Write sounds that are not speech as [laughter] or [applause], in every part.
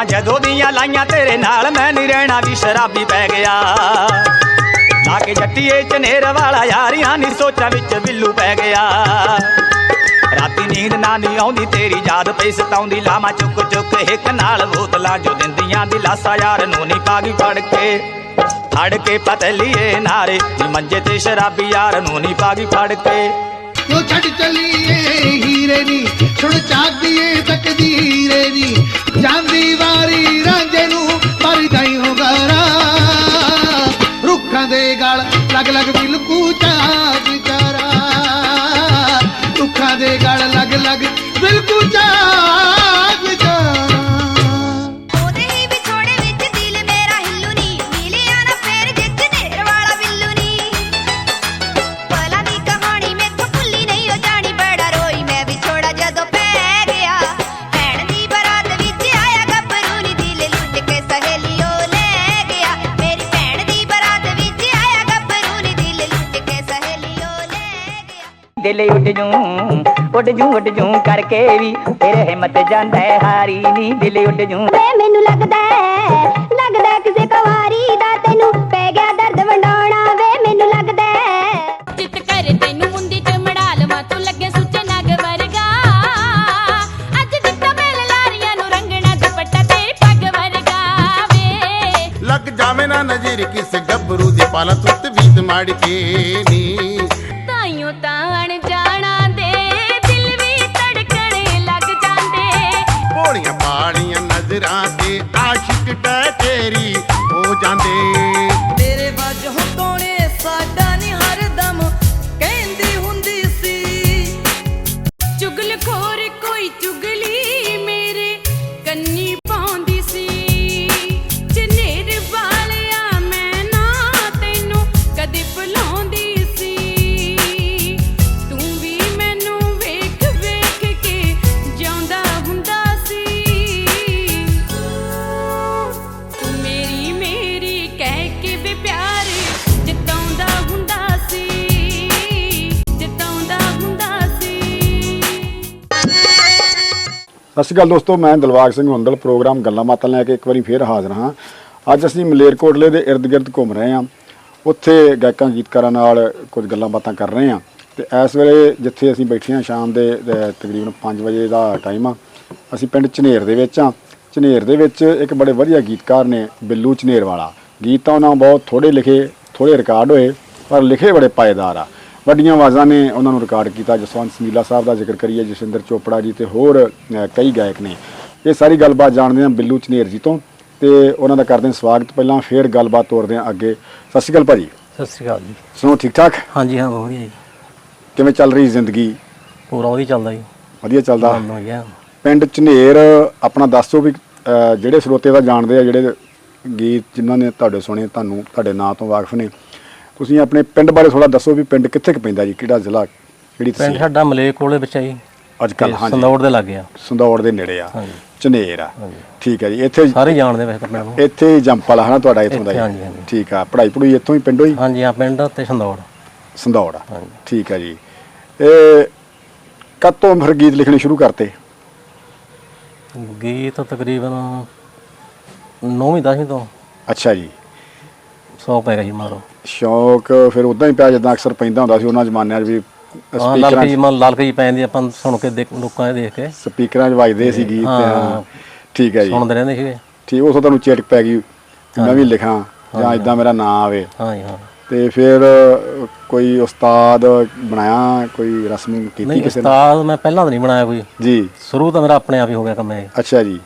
ਅੱਖਾਂ ਜਦੋਂ ਦੀਆਂ ਲਾਈਆਂ ਤੇਰੇ ਨਾਲ ਮੈਂ ਨਹੀਂ ਰਹਿਣਾ ਵੀ ਸ਼ਰਾਬੀ ਪੈ ਗਿਆ। ਲਾ ਕੇ ਜੱਟੀਏ ਚਨੇਰ ਵਾਲਾ ਯਾਰੀਆਂ ਨੀ ਸੋਚਾਂ ਵਿੱਚ ਬਿੱਲੂ ਪੈ ਗਿਆ। ਰਾਤੀ ਨੀਂਦ ਨਾ ਨਹੀਂ ਆਉਂਦੀ, ਤੇਰੀ ਯਾਦ ਪਈ ਸਤਾਉਂਦੀ। ਲਾਵਾਂ ਚੁੱਕ ਚੁੱਕ ਇੱਕ ਨਾਲ ਬੋਤਲਾਂ ਜੋ ਦਿੰਦੀਆਂ ਦਿਲਾਸਾ ਯਾਰ ਨੂੰ ਨਹੀਂ ਪਾਗੀ ਫੜ ਕੇ ਫੜ ਕੇ ਪਤਲੀਏ ਨਾਰੇ ਮੰਜੇ ਤੇ ਸ਼ਰਾਬੀ ਯਾਰ ਨੂੰ ਨਹੀਂ ਪਾਗੀ ਫੜ ਕੇ ਕਿਉਂ ਛੱਡ ਚਲੀਏ ਹੀਰੇ ਨੀ, ਸੁਣ ਚਾਹਦੀਏ ਤਕਦੀਰੇ ਨੀ। ਜਾਂਦੀ ਵਾਰੀ ਰਾਂਝੇ ਨੂੰ ਮਰ ਜਾਈ ਹੋ ਗਰਾ ਰੁੱਖਾਂ ਦੇ ਗਲ ਲਗ ਲਗ ਬਿਲਕੂ ਜੂ ਉੱਡ ਜੂ ਉੱਡ ਜੂ ਕਰਕੇ ਵੀ ਤੇਰੇ ਹਿੰਮਤ ਜਾਂਦਾ ਹੈ ਹਾਰੀ ਨੀ ਦਿਲ ਉੱਡ ਜੂ। ਵੇ ਮੈਨੂੰ ਲੱਗਦਾ ਹੈ, ਲੱਗਦਾ ਕਿਸੇ ਕਵਾਰੀ ਦਾ ਤੈਨੂੰ ਪੈ ਗਿਆ ਦਰਦ ਵੰਡਾਉਣਾ। ਵੇ ਮੈਨੂੰ ਲੱਗਦਾ ਹੈ। ਚਿੱਤ ਕਰ ਤੈਨੂੰ ਮੁੰਦੀ ਤੇ ਮੜਾ ਲਵਾਂ ਤੂੰ ਲੱਗੇ ਸੁੱਚੇ ਨਗ ਵਰਗਾ। ਅੱਜ ਦਿੱਤਾ ਮੇਲ ਲਾਰੀਆਂ ਨੂੰ ਰੰਗਣਾ ਦੁਪੱਟਾ ਤੇਰੀ ਪੱਗ ਵਰਗਾ। ਵੇ ਲੱਗ ਜਾਵੇ ਨਾ ਨਜ਼ਰ ਕਿਸ ਗੱਭਰੂ ਦੀ ਪਾਲਾ ਤੁੱਤ ਵੀਤ ਮਾੜ ਕੇ ਨੀ ਤਾਈਓ ਤਾਂ ਜਾਣਾ ਭੋਲੀਆਂ ਪਾਲੀਆਂ ਨਜ਼ਰਾਂ ਤੇ ਆਸ਼ਿਕ ਟੈ ਤੇਰੀ ਹੋ ਜਾਂਦੇ। ਸਤਿ ਸ਼੍ਰੀ ਅਕਾਲ ਦੋਸਤੋ, ਮੈਂ ਦਿਲਵਾਗ ਸਿੰਘ ਹੁੰਦਲ, ਪ੍ਰੋਗਰਾਮ ਗੱਲਾਂ ਬਾਤਾਂ ਲੈ ਕੇ ਇੱਕ ਵਾਰੀ ਫੇਰ ਹਾਜ਼ਰ ਹਾਂ। ਅੱਜ ਅਸੀਂ ਮਲੇਰਕੋਟਲੇ ਦੇ ਇਰਦ-ਗਿਰਦ ਘੁੰਮ ਰਹੇ ਹਾਂ। ਉੱਥੇ ਗਾਇਕਾਂ, ਗੀਤਕਾਰਾਂ ਨਾਲ ਕੁਝ ਗੱਲਾਂ ਬਾਤਾਂ ਕਰ ਰਹੇ ਹਾਂ। ਤੇ ਇਸ ਵੇਲੇ ਜਿੱਥੇ ਅਸੀਂ ਬੈਠੇ ਹਾਂ ਸ਼ਾਮ ਦੇ ਤਕਰੀਬਨ 5 ਵਜੇ ਦਾ ਟਾਈਮ ਆ, ਅਸੀਂ ਪਿੰਡ ਝਨੇਰ ਦੇ ਵਿੱਚ ਆ ਝਨੇਰ ਦੇ ਵਿੱਚ ਇੱਕ ਬੜੇ ਵਧੀਆ ਗੀਤਕਾਰ ਨੇ, ਬਿੱਲੂ ਝਨੇਰ ਵਾਲਾ। ਗੀਤ ਤਾਂ ਉਹਨਾਂ ਬਹੁਤ ਥੋੜੇ ਲਿਖੇ ਥੋੜੇ ਰਿਕਾਰਡ ਹੋਏ, ਪਰ ਲਿਖੇ ਬੜੇ ਪਾਏਦਾਰ ਆ। ਵੱਡੀਆਂ ਆਵਾਜ਼ਾਂ ਨੇ ਉਹਨਾਂ ਨੂੰ ਰਿਕਾਰਡ ਕੀਤਾ ਜਸਵੰਤ ਸਮੀਲਾ ਸਾਹਿਬ ਦਾ ਜ਼ਿਕਰ ਕਰੀਏ ਜਸਿੰਦਰ ਚੋਪੜਾ ਜੀ ਤੇ ਹੋਰ ਕਈ ਗਾਇਕ ਨੇ। ਇਹ ਸਾਰੀ ਗੱਲਬਾਤ ਜਾਣਦੇ ਹਾਂ ਬਿੱਲੂ ਝਨੇਰ ਜੀ ਤੋਂ ਤੇ ਉਹਨਾਂ ਦਾ ਕਰਦੇ ਹਾਂ ਸਵਾਗਤ। ਪਹਿਲਾਂ ਫੇਰ ਗੱਲਬਾਤ ਤੋਰਦੇ ਹਾਂ ਅੱਗੇ। ਸਤਿ ਸ਼੍ਰੀ ਅਕਾਲ ਭਾਜੀ। ਸਤਿ ਸ਼੍ਰੀ ਅਕਾਲ ਜੀ। ਸੁਣੋ ਠੀਕ ਠਾਕ? ਹਾਂਜੀ ਹਾਂ ਬਹੁਤ ਵਧੀਆ ਜੀ। ਕਿਵੇਂ ਚੱਲ ਰਹੀ ਜ਼ਿੰਦਗੀ? ਪੂਰਾ ਵਧੀਆ ਚੱਲਦਾ ਜੀ। ਵਧੀਆ ਚੱਲਦਾ? ਪਿੰਡ ਝਨੇਰ ਆਪਣਾ ਦੱਸੋ ਵੀ ਅਹ, ਜਿਹੜੇ ਸਰੋਤੇ ਦਾ ਜਾਣਦੇ ਆ ਜਿਹੜੇ ਗੀਤ ਜਿਨ੍ਹਾਂ ਨੇ ਤੁਹਾਡੇ ਸੁਣੇ ਤੁਹਾਨੂੰ ਤੁਹਾਡੇ ਨਾਂ ਤੋਂ ਵਾਕਿਫ ਨੇ ਤੁਸੀਂ ਆਪਣੇ ਪਿੰਡ ਬਾਰੇ ਥੋੜਾ ਦੱਸੋ ਵੀ ਪਿੰਡ ਕਿੱਥੇ ਕੁ ਪੈਂਦਾ ਜੀ? ਕਿਹੜਾ ਜ਼ਿਲ੍ਹਾ? ਕਿਹੜੀ ਪਿੰਡ ਤਹਿਸੀਲ? ਸਾਡਾ ਮਲੇਕ ਕੋਲੇ ਵਿੱਚ ਆ ਜੀ। ਅੱਜ ਕੱਲ ਤੇ ਹਾਂਜੀ। ਸੰਦੌੜ ਦੇ ਲੱਗੇ ਆ। ਸੰਦੌੜ ਦੇ ਨੇੜੇ ਆ। ਹਾਂਜੀ। ਝਨੇਰ ਆ। ਹਾਂਜੀ। ਠੀਕ ਹੈ ਜੀ। ਇੱਥੇ ਸਾਰੇ ਜਾਣਦੇ ਵੈਸੇ ਤਾਂ ਪਿੰਡ ਨੂੰ। ਇੱਥੇ ਹੀ ਜੰਪ ਵਾਲਾ ਹਨਾ ਤੁਹਾਡਾ ਇੱਥੋਂ ਦਾ ਇੱਥੇ, ਹੀ? ਹਾਂਜੀ, ਹਾਂਜੀ। ਠੀਕ ਆ। ਪੜ੍ਹਾਈ ਪੜੂਈ ਇੱਥੋਂ ਹੀ ਪਿੰਡੋਂ ਹੀ? ਹਾਂਜੀ ਹਾਂ ਪਿੰਡ ਤੇ ਸੰਦੌੜ। ਸੰਦੌੜ ਆ। ਹਾਂਜੀ। ਠੀਕ ਹੈ ਜੀ। ਇਹ ਕਦ ਤੋਂ ਫਿਰ ਗੀਤ ਲਿਖਣੇ ਸ਼ੁਰੂ ਕਰਤੇ? ਗੀਤ ਤਕਰੀਬਨ 9ਵੀਂ 10ਵੀਂ ਤੋਂ। ਅੱਛਾ ਜੀ। ਸੌ ਪੈ ਗਿਆ ਮਾਰੋ। ਸ਼ੌਕ ਫਿਰ ਉਦਾਂ ਹੀ ਪਿਆ ਜਿੱਦਾਂ ਅਕਸਰ ਪੈਂਦਾ ਹੁੰਦਾ ਸੀ ਉਹਨਾਂ ਜ਼ਮਾਨਿਆਂ 'ਚ ਵੀ ਹਾਂ ਸਪੀਕਰਾਂ ਲਾਲਕੀ ਜੀ ਮਨ ਲਾਲਕੀ ਜੀ ਪੈਂਦੀ ਆਪਾਂ ਸੁਣ ਕੇ ਦੇਖ ਲੋਕਾਂ ਦੇ ਦੇਖ ਕੇ। ਸਪੀਕਰਾਂ 'ਚ ਵੱਜਦੇ ਸੀ ਗੀਤ ਹਾਂ। ਹਾਂ। ਠੀਕ ਹੈ ਜੀ। ਸੁਣਦੇ ਰਹਿੰਦੇ ਸੀਗੇ। ਠੀਕ ਉਥੋਂ ਤੁਹਾਨੂੰ ਚੇਟਕ ਪੈ ਗਈ ਮੈਂ ਵੀ ਲਿਖਾਂ ਜਾਂ ਇਦਾਂ ਮੇਰਾ ਨਾਂ ਆਵੇ। ਹਾਂ ਜੀ ਹਾਂ। ਤੇ ਫਿਰ ਅ, ਕੋਈ ਉਸਤਾਦ ਬਣਾਇਆ ਕੋਈ ਰਸਮ ਕੀਤੀ ਨਹੀਂ ਕਿਸੇ ਨੇ? ਉਸਤਾਦ ਮੈਂ ਪਹਿਲਾਂ ਤਾਂ ਨਹੀਂ ਬਣਾਇਆ ਕੋਈ। ਜੀ। ਸ਼ੁਰੂ ਤਾਂ ਮੇਰਾ ਆਪਣੇ ਆਪ ਹੀ ਹੋ ਗਿਆ ਕੰਮ ਇਹ। ਅੱਛਾ ਜੀ।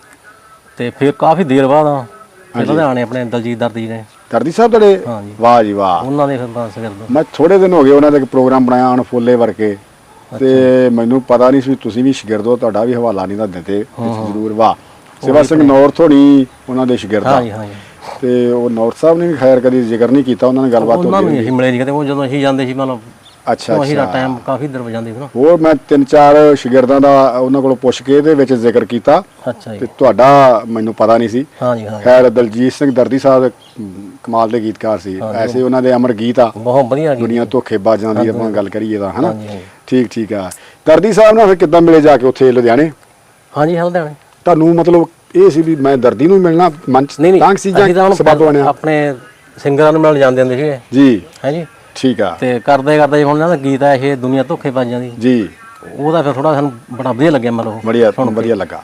ਤੇ ਫਿਰ ਕਾਫੀ ਦੇਰ ਬਾਅਦ ਫਿਰ ਲੁਧਿਆਣੇ ਆਪਣੇ ਦਲਜੀਤ ਦਰਦੀ ਨੇ। ਦਰਦੀ ਸਾਹਿਬ ਤੁਹਾਡੇ। ਵਾਹ ਜੀ ਵਾਹ। ਉਹਨਾਂ ਦੇ ਫਿਰ ਬਸ ਕਰਦਾ ਮੈਂ ਥੋੜੇ ਦਿਨ ਹੋ ਗਏ ਉਹਨਾਂ ਦਾ ਇੱਕ ਪ੍ਰੋਗਰਾਮ ਬਣਾਇਆ ਅਣਫੁੱਲੇ ਵਰਗੇ। ਤੇ ਮੈਨੂੰ ਪਤਾ ਨਹੀਂ ਸੀ ਤੁਸੀਂ ਵੀ ਸ਼ਾਗਿਰਦ ਹੋ ਤੁਹਾਡਾ ਵੀ ਹਵਾਲਾ ਨਹੀਂ ਦੱਸਦੇ ਤੇ। ਜ਼ਰੂਰ ਵਾਹ। ਸੇਵਾ ਸਿੰਘ ਨੌਰਥ ਹੋਣੀ ਉਹਨਾਂ ਦੇ ਸ਼ਾਗਿਰਦ ਆ। ਹਾਂ ਜੀ ਹਾਂ ਜੀ ਤੇ ਉਹ ਨੌਰਥ ਸਾਹਿਬ ਨੇ ਵੀ ਖੈਰ ਕਦੀ ਜ਼ਿਕਰ ਨਹੀਂ ਕੀਤਾ ਉਹਨਾਂ ਨੇ ਗੱਲਬਾਤ ਉਹਨਾਂ ਨੂੰ ਹੋਈ ਨਹੀਂ ਅਸੀਂ ਮਿਲੇ ਨਹੀਂ ਕਦੇ ਉਹ ਜਦੋਂ ਅਸੀਂ ਜਾਂਦੇ ਸੀ ਮਤਲਬ ਅੱਛਾ, ਅਸੀਂ ਦਾ। ਟਾਈਮ ਕਾਫੀ ਦਰ ਵਜਾਉਂਦੇ ਸੀ ਨਾ। ਹੋਰ ਮੈਂ ਤਿੰਨ ਚਾਰ ਸ਼ਾਗਿਰਦਾਂ ਦਾ ਉਹਨਾਂ ਕੋਲੋਂ ਪੁੱਛ ਕੇ ਇਹਦੇ ਵਿੱਚ ਜ਼ਿਕਰ ਕੀਤਾ। ਅੱਛਾ ਤੇ ਤੁਹਾਡਾ ਮੈਨੂੰ ਪਤਾ ਨਹੀਂ ਸੀ। ਹਾਂ ਜੀ ਹਾਂ। ਖੈਰ ਦਲਜੀਤ ਸਿੰਘ ਦਰਦੀ ਸਾਹਿਬ ਕਮਾਲ ਦੇ ਗੀਤਕਾਰ ਸੀ। ਹਾਂਜੀ। ਐਸੇ ਉਹਨਾਂ ਦੇ ਅਮਰ ਗੀਤ ਆ। ਬਹੁਤ ਵਧੀਆ ਗੀਤ ਦੁਨੀਆ ਧੋਖੇਬਾਜ਼ਾਂ ਦੀ ਆਪਾਂ ਗੱਲ ਕਰੀਏ ਤਾਂ ਹਨਾ? ਹਾਂਜੀ, ਹਾਂਜੀ। ਠੀਕ ਠੀਕ ਆ। ਦਰਦੀ ਸਾਹਿਬ ਨਾਲ ਫਿਰ ਕਿੱਦਾਂ ਮਿਲੇ ਜਾ ਕੇ ਉੱਥੇ ਲੁਧਿਆਣੇ? ਹਾਂ ਜੀ ਹਲਦਿਆਣੇ ਤੁਹਾਨੂੰ ਮਤਲਬ ਇਹ ਸੀ ਵੀ ਮੈਂ ਦਰਦੀ ਨੂੰ ਮਿਲਣਾ ਮਨ ਚ ਨਹੀਂ ਨਹੀਂ। ਤਾਂ ਸੀ ਅਸੀਂ ਤਾਂ ਜਾਂ ਹੁਣ ਸਬਬ ਬਣਿਆ? ਆਪਣੇ ਸਿੰਗਰਾਂ ਨੂੰ ਮਿਲਣ ਜਾਂਦੇ ਹੁੰਦੇ ਸੀਗੇ। ਜੀ। ਹੈ ਜੀ ਠੀਕ ਆ। ਤੇ ਕਰਦੇ ਕਰਦੇ ਹੁਣ ਨਾ ਗੀਤ ਆ ਇਹ ਦੁਨੀਆ ਧੋਖੇ ਬਾਜਾਂ ਦੀ। ਜੀ। ਉਹਦਾ ਫਿਰ ਥੋੜਾ ਸਾਨੂੰ ਬੜਾ ਵਧੀਆ ਲੱਗਿਆ ਮਤਲਬ ਬੜੀਆ ਵਧੀਆ ਲੱਗਾ।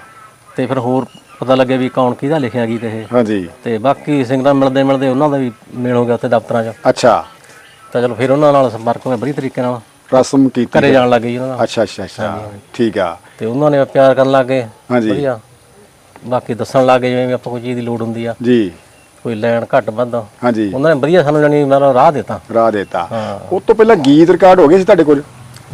ਤੇ ਫਿਰ ਹੋਰ ਪਤਾ ਲੱਗਿਆ ਵੀ ਕੌਣ ਕਿਹਦਾ ਲਿਖਿਆ ਗੀਤ ਇਹ। ਹਾਂਜੀ। ਤੇ ਬਾਕੀ ਸਿੰਗਰਾਂ ਮਿਲਦੇ ਮਿਲਦੇ ਉਹਨਾਂ ਦਾ ਵੀ ਮੇਲ ਹੋ ਗਿਆ ਉੱਥੇ ਦਫ਼ਤਰਾਂ 'ਚ। ਅੱਛਾ। ਤਾਂ ਚਲੋ ਫਿਰ ਉਹਨਾਂ ਨਾਲ ਸੰਪਰਕ ਹੋਇਆ ਬੜੀ ਤਰੀਕੇ ਨਾਲ। ਰਸਮ ਕੀਤੀ ਘਰੇ ਜਾਣ ਲੱਗੇ ਜੀ ਉਹਨਾਂ ਦਾ ਅੱਛਾ ਅੱਛਾ ਅੱਛਾ। ਠੀਕ ਆ। ਤੇ ਉਹਨਾਂ ਨੇ ਪਿਆਰ ਕਰਨ ਲੱਗੇ ਹਾਂਜੀ। ਵਧੀਆ। ਬਾਕੀ ਦੱਸਣ ਲੱਗੇ ਜਿਵੇਂ ਆਪਾਂ ਕੋਈ ਚੀਜ਼ ਦੀ ਲੋੜ ਹੁੰਦੀ ਆ। ਜੀ। ਕੋਈ ਲੈਣ ਘੱਟ ਵੱਧ ਹਾਂਜੀ। ਉਹਨਾਂ ਨੇ ਵਧੀਆ ਸਾਨੂੰ ਜਾਨੀ ਮਤਲਬ ਰਾਹ ਦਿੱਤਾ। ਰਾਹ ਦੇਤਾ। ਉਸ ਤੋਂ ਪਹਿਲਾਂ ਗੀਤ ਰਿਕਾਰਡ ਹੋ ਗਏ ਸੀ ਤੁਹਾਡੇ ਕੋਲ?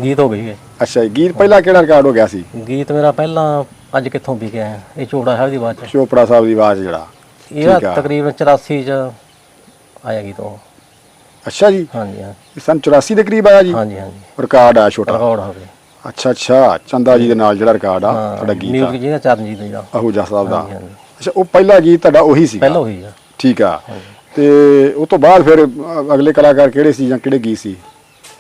ਗੀਤ ਹੋ ਗਈ ਹੈ ਅੱਛਾ ਜੀ ਗੀਤ ਪਹਿਲਾਂ ਕਿਹੜਾ ਰਿਕਾਰਡ ਹੋ ਗਿਆ ਸੀ? ਗੀਤ ਮੇਰਾ ਪਹਿਲਾਂ ਅੱਜ ਕਿੱਥੋਂ ਵੀ ਗਿਆ ਇਹ ਚੋੜਾ ਸਾਹਿਬ ਦੀ ਆਵਾਜ਼ ਚ ਚੋਪੜਾ ਸਾਹਿਬ ਦੀ ਆਵਾਜ਼ ਜਿਹੜਾ। ਆ। ਤਕਰੀਬਨ 84 ਚ ਆਇਆ ਗੀਤ ਉਹ। ਅੱਛਾ ਜੀ। ਹਾਂਜੀ ਹਾਂ। ਇਹ ਸਨ 84 ਦੇ ਕਰੀਬ ਆਇਆ ਜੀ? ਹਾਂਜੀ ਹਾਂਜੀ। ਰਿਕਾਰਡ ਆ ਛੋਟਾ। ਰਿਕਾਰਡ ਹੋ ਗਿਆ। ਅੱਛਾ ਅੱਛਾ। ਚੰਦਾ ਜੀ ਦੇ ਨਾਲ ਜਿਹੜਾ ਰਿਕਾਰਡ ਆ ਤੁਹਾਡਾ ਗੀਤ ਆ। ਮਿਊਜ਼ਿਕ ਜਿਹਦਾ ਚਰਨਜੀਤ ਦਾ। ਅਹੂਜਾ ਸਾਹਿਬ ਦਾ। ਅੱਛਾ ਉਹ ਪਹਿਲਾ ਗੀਤ ਤੁਹਾਡਾ ਉਹੀ ਸੀ ਪਹਿਲਾਂ ਹੋਈ ਆ। ਠੀਕ ਆ। ਤੇ ਉਸ ਤੋਂ ਬਾਅਦ ਫਿਰ ਅਗਲੇ ਕਲਾਕਾਰ ਕਿਹੜੇ ਸੀ ਜਾਂ ਕਿਹੜੇ ਗੀਤ ਸੀ?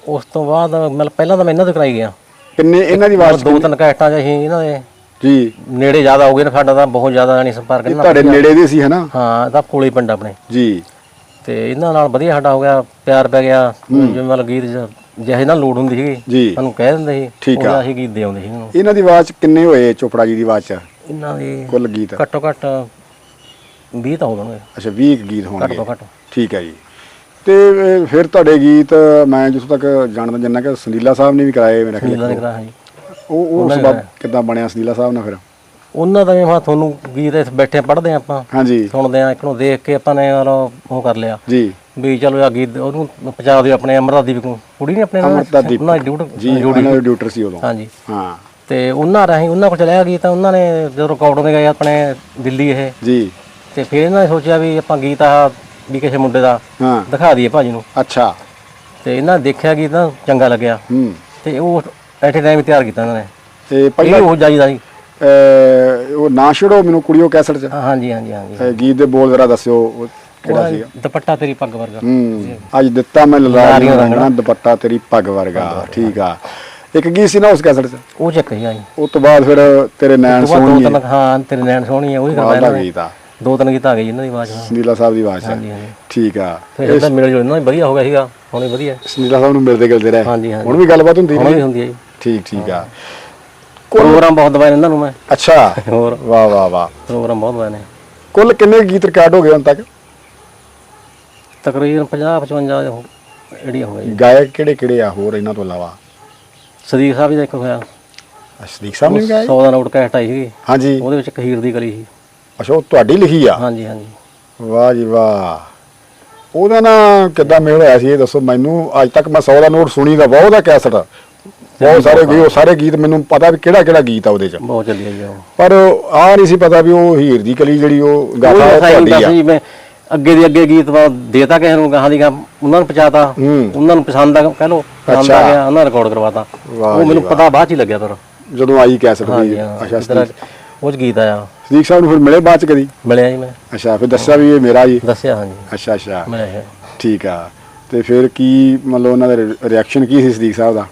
ਉਸ ਤੋਂ ਬਾਅਦ ਮਤਲਬ ਪਹਿਲਾਂ ਤਾਂ ਮੈਂ ਇਹਨਾਂ ਤੋਂ ਕਰਾਈ ਗਿਆ। ਕਿੰਨੇ ਇਹਨਾਂ ਦੀ ਆਵਾਜ਼ ਦੋ ਤਿੰਨ ਕੈਸਟਾਂ ਅਸੀਂ ਇਹਨਾਂ ਦੇ। ਜੀ। ਨੇੜੇ ਜ਼ਿਆਦਾ ਹੋ ਗਏ ਨਾ ਸਾਡਾ ਤਾਂ ਬਹੁਤ ਜ਼ਿਆਦਾ ਨਹੀਂ ਸੰਪਰਕ ਇਹਨਾਂ ਤੁਹਾਡੇ। ਨੇੜੇ ਦੇ ਸੀ ਹਨਾ? ਹਾਂ ਇਹ ਤਾਂ ਕੋਲੇ ਪਿੰਡ ਆਪਣੇ। ਜੀ। ਤੇ ਇਹਨਾਂ ਨਾਲ ਵਧੀਆ ਸਾਡਾ ਹੋ ਗਿਆ ਪਿਆਰ ਪੈ ਗਿਆ। ਜਿਵੇਂ ਮਤਲਬ ਗੀਤ ਜਿਹੇ ਨਾਲ ਲੋੜ ਹੁੰਦੀ ਸੀਗੀ। ਸਾਨੂੰ ਕਹਿ ਦਿੰਦੇ ਸੀ ਠੀਕ ਆ। ਉਹਦਾ ਅਸੀਂ ਗੀਤ ਦੇ ਆਉਂਦੇ ਸੀ ਇਹਨਾਂ ਨੂੰ ਦੀ ਆਵਾਜ਼ ਕਿੰਨੇ ਹੋਏ ਚੋਪੜਾ ਜੀ ਦੀ ਆਵਾਜ਼ ਚ? ਇਹਨਾਂ ਦੇ ਕੁੱਲ ਗੀਤ। ਘੱਟੋ ਘੱਟ 20 ਤਾਂ ਹੋ ਅੱਛਾ 20 ਕੁ ਗੀਤ ਘੱਟ ਹੋਣਗੇ। ਤੋਂ ਘੱਟ। ਠੀਕ ਹੈ ਜੀ। ਤੇ ਫਿਰ ਤੁਹਾਡੇ ਗੀਤ ਮੈਂ ਜਿੱਥੋਂ ਤੱਕ ਜਾਣਦਾ ਜੰਨਾ ਕਿ ਸੰਦੀਲਾ ਸਾਹਿਬ ਨੇ ਵੀ ਕਰਾਏ ਮੇਰੇ ਖਿਆਲ ਨੀਲਾ ਨੇ ਕਰਾ ਜੀ। ਉਹ ਉਹ ਉਹਨਾਂ ਨੇ ਸਬਬ ਕਿੱਦਾਂ ਬਣਿਆ ਸੰਦੀਲਾ ਸਾਹਿਬ ਨਾਲ ਫਿਰ? ਉਹਨਾਂ ਦਾ ਵੀ ਮੈਂ ਤੁਹਾਨੂੰ ਗੀਤ ਇੱਥੇ ਬੈਠੇ ਪੜ੍ਹਦੇ ਆਪਾਂ। ਹਾਂਜੀ। ਸੁਣਦੇ ਆ ਇੱਕ ਨੂੰ ਦੇਖ ਕੇ ਆਪਾਂ ਨੇ ਉਹ ਕਰ ਲਿਆ। ਜੀ। ਵੀ ਚਲੋ ਆ ਗੀਤ ਉਹਨੂੰ ਪਹੁੰਚਾ ਦਿਓ ਆਪਣੇ ਅਮਰਤਾ ਦੀਪ ਨੂੰ। ਕੁੜੀ ਨੇ ਆਪਣੇ ਨਾਲ ਅਮਰਤਾ ਦੀਪ। ਉਹਨਾਂ ਦੀ ਡਿਊਟ ਜੀ ਉਹਨਾਂ ਦੇ ਡਿਊਟਰ ਸੀ ਉਦੋਂ। ਹਾਂਜੀ। ਹਾਂ। ਤੇ ਉਹਨਾਂ ਰਾਹੀਂ ਉਹਨਾਂ ਕੋਲ ਚਲਿਆ ਗੀਤ ਉਹਨਾਂ ਨੇ ਜਦੋਂ ਰਿਕਾਰਡ ਹੁੰਦੇ ਗਏ ਆਪਣੇ ਦਿੱਲੀ ਇਹ। ਜੀ। ਤੇ ਫਿਰ ਇਹਨਾਂ ਨੇ ਸੋਚਿਆ ਵੀ ਆਪਾਂ ਗੀਤ ਆ ਵੀ ਕਿਸੇ ਮੁੰਡੇ ਦਾ ਹਾਂ। ਦਿਖਾ ਦਈਏ ਭਾਜੀ ਨੂੰ। ਅੱਛਾ। ਤੇ ਇਹਨਾਂ ਦੇਖਿਆ ਗੀਤ ਨਾ ਚੰਗਾ ਲੱਗਿਆ। ਹੂੰ। ਤੇ ਉਹ ਐਟ ਟਾਈਮ ਤਿਆਰ ਕੀਤਾ ਇਹਨਾਂ ਨੇ। ਤੇ ਇਹ ਪਹਿਲਾਂ ਉਹ ਜਾਈਦਾ ਜੀ ਅ, ਉਹ ਨਾ ਛੜੋ ਮੈਨੂੰ ਕੁੜੀਓ ਕੈਸਟ ਚ। ਹਾਂਜੀ ਹਾਂਜੀ ਹਾਂਜੀ। ਇਹ ਗੀਤ ਦੇ ਬੋਲ ਜ਼ਰਾ ਦੱਸਿਓ ਉਹ ਕਿਹੜਾ ਸੀਗਾ। ਦੁਪੱਟਾ ਤੇਰੀ ਪੱਗ ਵਰਗਾ। ਹੂੰ ਅੱਜ ਦਿੱਤਾ ਮੈਂ ਲਾਰੀਆਂ ਰੰਗਣਾ ਦੁਪੱਟਾ ਤੇਰੀ ਪੱਗ ਵਰਗਾ। ਠੀਕ ਆ। ਇੱਕ ਗੀਤ ਸੀ ਨਾ ਉਸ ਕੈਸਟ ਚ? ਉਹ ਚੱਕ ਹੀ ਆਈ ਉਸ ਤੋਂ ਬਾਅਦ ਫਿਰ ਤੇਰੇ ਨੈਣ ਉਹ ਦੋ ਤਿੰਨ ਹਾਂ ਤੇਰੇ ਨੈਣ ਸੋਹਣੀ ਹੈ ਉਹ ਹੀ ਕਰਦਾ ਬਾਅਦ ਦਾ ਇਹਨਾਂ ਨੇ। ਗੀਤ ਆ। ਦੋ ਤਿੰਨ ਗੀਤ ਆ ਗਏ ਜੀ ਇਹਨਾਂ ਦੀ ਆਵਾਜ਼ ਨਾਲ ਸੁਨੀਲਾ ਸਾਹਿਬ ਦੀ ਆਵਾਜ਼ ਹੈ। ਹਾਂਜੀ ਠੀਕ ਆ। ਫਿਰ ਇਹਦਾ ਮਿਲ ਜੁਲ ਇਹਨਾਂ ਦੀ ਵਧੀਆ ਹੋ ਗਿਆ ਸੀਗਾ ਹੁਣੇ ਵਧੀਆ। ਸੁਨੀਲਾ ਸਾਹਿਬ ਨੂੰ ਮਿਲਦੇ ਗਿਲਦੇ ਰਹੇ। ਹਾਂਜੀ ਹਾਂਜੀ। ਹੁਣ ਵੀ ਗੱਲਬਾਤ ਹੁੰਦੀ ਹੁਣ ਰਹੀ ਵੀ ਹੁੰਦੀ ਹੈ ਜੀ। ਠੀਕ ਠੀਕ ਆ। ਪ੍ਰੋਗਰਾਮ ਬਹੁਤ ਦਵਾਏ ਇਹਨਾਂ ਨੂੰ ਮੈਂ। ਅੱਛਾ। ਹੋਰ। ਵਾਹ ਵਾਹ ਵਾਹ। ਪ੍ਰੋਗਰਾਮ ਬਹੁਤ ਦਵਾਏ ਨੇ। ਕੁੱਲ ਕਿੰਨੇ ਗੀਤ ਰਿਕਾਰਡ ਹੋ ਗਏ ਹੁਣ ਤੱਕ? ਤਕਰੀਬਨ 50 55 ਜਿਹੜੀਆਂ ਹੋ ਜੀ ਗਾਇਕ ਕਿਹੜੇ ਕਿਹੜੇ ਆ ਹੋਰ ਇਹਨਾਂ ਤੋਂ ਇਲਾਵਾ? ਸਦੀਕ ਸਾਹਿਬ ਜੀ ਦਾ ਇੱਕ ਹੋਇਆ। ਅਸ਼ਦੀਕ ਸਾਹਿਬ ਨੇ ਵੀ ਗਾਏ 100 ਦਾ ਨੋਟ ਕੈਸਟ ਆਈ ਸੀਗੀ। ਹਾਂਜੀ। ਉਹਦੇ ਵਿੱਚ ਕਹੀਰ ਦੀ ਗਲੀ ਸੀ। ਅੱਛਾ ਉਹ ਤੁਹਾਡੀ ਲਿਖੀ ਆ? ਹਾਂਜੀ ਹਾਂਜੀ। ਵਾਹ ਜੀ ਵਾਹ। ਉਹਦਾ ਨਾ ਕਿੱਦਾਂ ਮੇਲ ਹੋਇਆ ਸੀ ਇਹ ਦੱਸੋ ਮੈਨੂੰ। ਅੱਜ ਤੱਕ ਮੈਂ 100 ਦਾ ਨੋਟ ਸੁਣੀ ਦਾ ਬਹੁਤ ਆ ਕੈਸਟ। ਬਹੁਤ ਸਾਰੇ ਉਹ ਸਾਰੇ ਗੀਤ ਮੈਨੂੰ ਪਤਾ ਵੀ ਕਿਹੜਾ ਕਿਹੜਾ ਗੀਤ ਆ ਉਹਦੇ ਚ। ਬਹੁਤ ਚੱਲੀ ਆ। ਜੀ ਉਹ ਪਰ ਆ ਨਹੀਂ ਸੀ ਪਤਾ ਵੀ ਉਹ ਹੀਰ ਦੀ ਕਲੀ ਜਿਹੜੀ ਉਹ ਗਾਥਾ ਉਹ ਤੁਹਾਡੀ ਆ। ਜੀ ਮੈਂ ਅੱਗੇ ਦੀ ਅੱਗੇ ਗੀਤ ਵਾ ਦੇਤਾ ਕਿਸੇ ਨੂੰ ਗਾਹਾਂ ਦੀ ਗਾਹਾਂ ਉਹਨਾਂ ਨੂੰ ਹੂੰ। ਉਹਨਾਂ ਨੂੰ ਪਸੰਦ ਆ ਕਹਿ ਲੋ ਪਸੰਦ। ਆ ਗਿਆ ਉਹਨਾਂ ਰਿਕਾਰਡ ਕਰਵਾਤਾ। ਉਹ ਮੈਨੂੰ। ਪਤਾ ਬਾਅਦ ਚ ਹੀ ਲੱਗਿਆ ਪਰ ਜਦੋਂ ਆਈ ਕੈਸਟ ਦੀ ਅੱਛਾ ਉਹ 'ਚ ਗੀਤ ਆਇਆ। ਸਦੀਕ ਸਾਹਿਬ ਨੂੰ ਫਿਰ ਮਿਲੇ ਬਾਅਦ ਚ ਕਦੀ? ਮਿਲਿਆ ਜੀ ਮੈਂ। ਅੱਛਾ ਫਿਰ ਦੱਸਿਆ ਵੀ ਇਹ ਮੇਰਾ ਜੀ? ਦੱਸਿਆ ਹਾਂਜੀ। ਅੱਛਾ ਅੱਛਾ। ਮਿਲਿਆ ਹੈ ਠੀਕ ਆ। ਤੇ ਫਿਰ ਕੀ ਮਤਲਬ ਉਹਨਾਂ ਦਾ ਰਿਐਕਸ਼ਨ ਕੀ ਸੀ ਸਦੀਕ ਸਾਹਿਬ ਦਾ?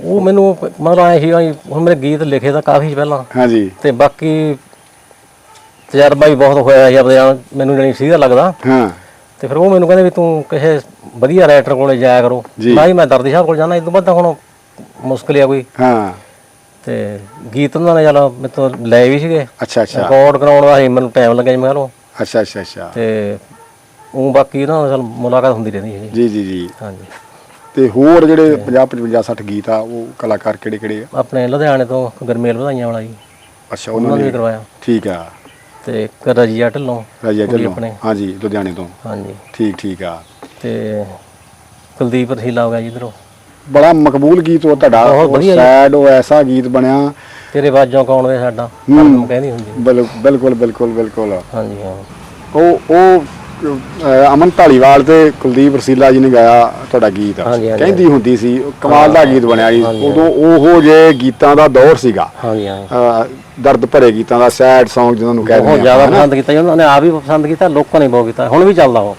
ਉਹ ਮੈਨੂੰ ਮਤਲਬ ਆਏ ਸੀ ਵੀ ਹੁਣ ਮੇਰੇ ਗੀਤ ਲਿਖੇ ਤਾਂ ਕਾਫੀ ਪਹਿਲਾਂ। ਹਾਂਜੀ। ਤੇ ਬਾਕੀ ਤਜਰਬਾ ਵੀ ਬਹੁਤ ਹੋਇਆ ਸੀ ਆਪਦੇ ਨਾਲ ਮੈਨੂੰ ਜਣੀ ਸੀਗਾ ਲੱਗਦਾ। ਹਾਂ। ਤੇ ਫਿਰ ਉਹ ਮੈਨੂੰ ਕਹਿੰਦੇ ਵੀ ਤੂੰ ਕਿਸੇ ਵਧੀਆ ਰਾਈਟਰ ਕੋਲੇ ਜਾਇਆ ਕਰੋ। ਜੀ। ਮੈਂ ਮੈਂ ਦਰਦੀ ਸਾਹਿਬ ਕੋਲ ਜਾਣਾ ਇਸ ਤੋਂ ਬਾਅਦ ਤਾਂ ਹੁਣ ਮੁਸ਼ਕਲ ਆ ਕੋਈ। ਹਾਂ। ਤੇ ਗੀਤ ਉਹਨਾਂ ਨੇ ਚਲੋ ਮੇਰੇ ਤੋਂ ਲਏ ਵੀ ਸੀਗੇ। ਅੱਛਾ ਅੱਛਾ। ਰਿਕਾਰਡ ਕਰਾਉਣ ਸੀ ਮੈਨੂੰ ਟਾਈਮ ਲੱਗਿਆ ਜੀ ਮੈਂ ਕਿਹਾ ਅੱਛਾ ਅੱਛਾ ਅੱਛਾ। ਤੇ ਉਹ ਬਾਕੀ ਨਾ ਚਲ ਮੁਲਾਕਾਤ ਹੁੰਦੀ ਰਹਿੰਦੀ ਸੀ। ਜੀ ਜੀ ਜੀ। ਹਾਂਜੀ। ਤੇ ਹੋਰ ਜਿਹੜੇ 50 55 60 ਗੀਤ ਆ ਉਹ ਕਲਾਕਾਰ ਕਿਹੜੇ ਕਿਹੜੇ ਆ? ਆਪਣੇ ਲੁਧਿਆਣੇ ਤੋਂ ਗਰਮੇਲ ਵਧਾਈਆਂ ਵਾਲਾ ਜੀ। ਅੱਛਾ ਉਹਨਾਂ ਨੇ ਕਰਵਾਇਆ। ਠੀਕ ਆ। ਤੇ ਰਜੀਆ ਢਿੱਲੋਂ ਰਾਜਾ ਕੁੜੀ ਢਿੱਲੋਂ। ਹਾਂਜੀ ਲੁਧਿਆਣੇ ਤੋਂ। ਹਾਂਜੀ। ਠੀਕ ਠੀਕ ਆ। ਤੇ ਕੁਲਦੀਪ ਰਸੀਲਾ ਹੋ ਗਿਆ ਜੀ ਇੱਧਰੋਂ। ਬੜਾ ਮਕਬੂਲ ਗੀਤ ਉਹ ਤੁਹਾਡਾ। ਬਹੁਤ ਉਹ ਵਧੀਆ ਜੀ। ਸੈਡ ਉਹ ਐਸਾ ਗੀਤ ਬਣਿਆ। ਤੇਰੇ ਬਾਜੋਂ ਕੌਣ ਵੇ ਸਾਡਾ? ਹੂੰ। ਹਰਦਮ ਕਹਿੰਦੀ ਹੁੰਦੀ ਬਿਲ- ਬਿਲਕੁਲ ਬਿਲਕੁਲ ਬਿਲਕੁਲ। ਹਾਂਜੀ ਹਾਂ। ਉਹ ਉਹ ਅਹ, ਅਮਨ ਢਾਲੀਵਾਲ ਤੇ ਕੁਲਦੀਪ ਰਸੀਲਾ ਜੀ ਨੇ ਗਾਇਆ ਤੁਹਾਡਾ ਗੀਤ। ਹਾਂਜੀ, ਹਾਂਜੀ, ਕਹਿੰਦੀ ਹੁੰਦੀ ਸੀ ਉਹ ਕਮਾਲ ਦਾ ਗੀਤ ਬਣਿਆ ਜੀ। ਹਾਂਜੀ, ਉਦੋਂ ਉਹੋ ਜੇ ਗੀਤਾਂ ਦਾ ਦੌਰ ਸੀਗਾ। ਹਾਂਜੀ ਹਾਂ। ਅਹ, ਦਰਦ ਭਰੇ ਗੀਤਾਂ ਦਾ ਸੈਡ Song ਜਿਹਨਾਂ ਨੂੰ ਬਹੁਤ ਕਹਿੰਦੇ ਜ਼ਿਆਦਾ? ਪਸੰਦ ਕੀਤਾ ਜੀ। ਉਹਨਾਂ ਨੇ ਆਪ ਵੀ ਪਸੰਦ ਕੀਤਾ ਲੋਕਾਂ ਨੇ ਬਹੁਤ ਕੀਤਾ। ਹੁਣ ਵੀ ਚੱਲਦਾ ਉਹ।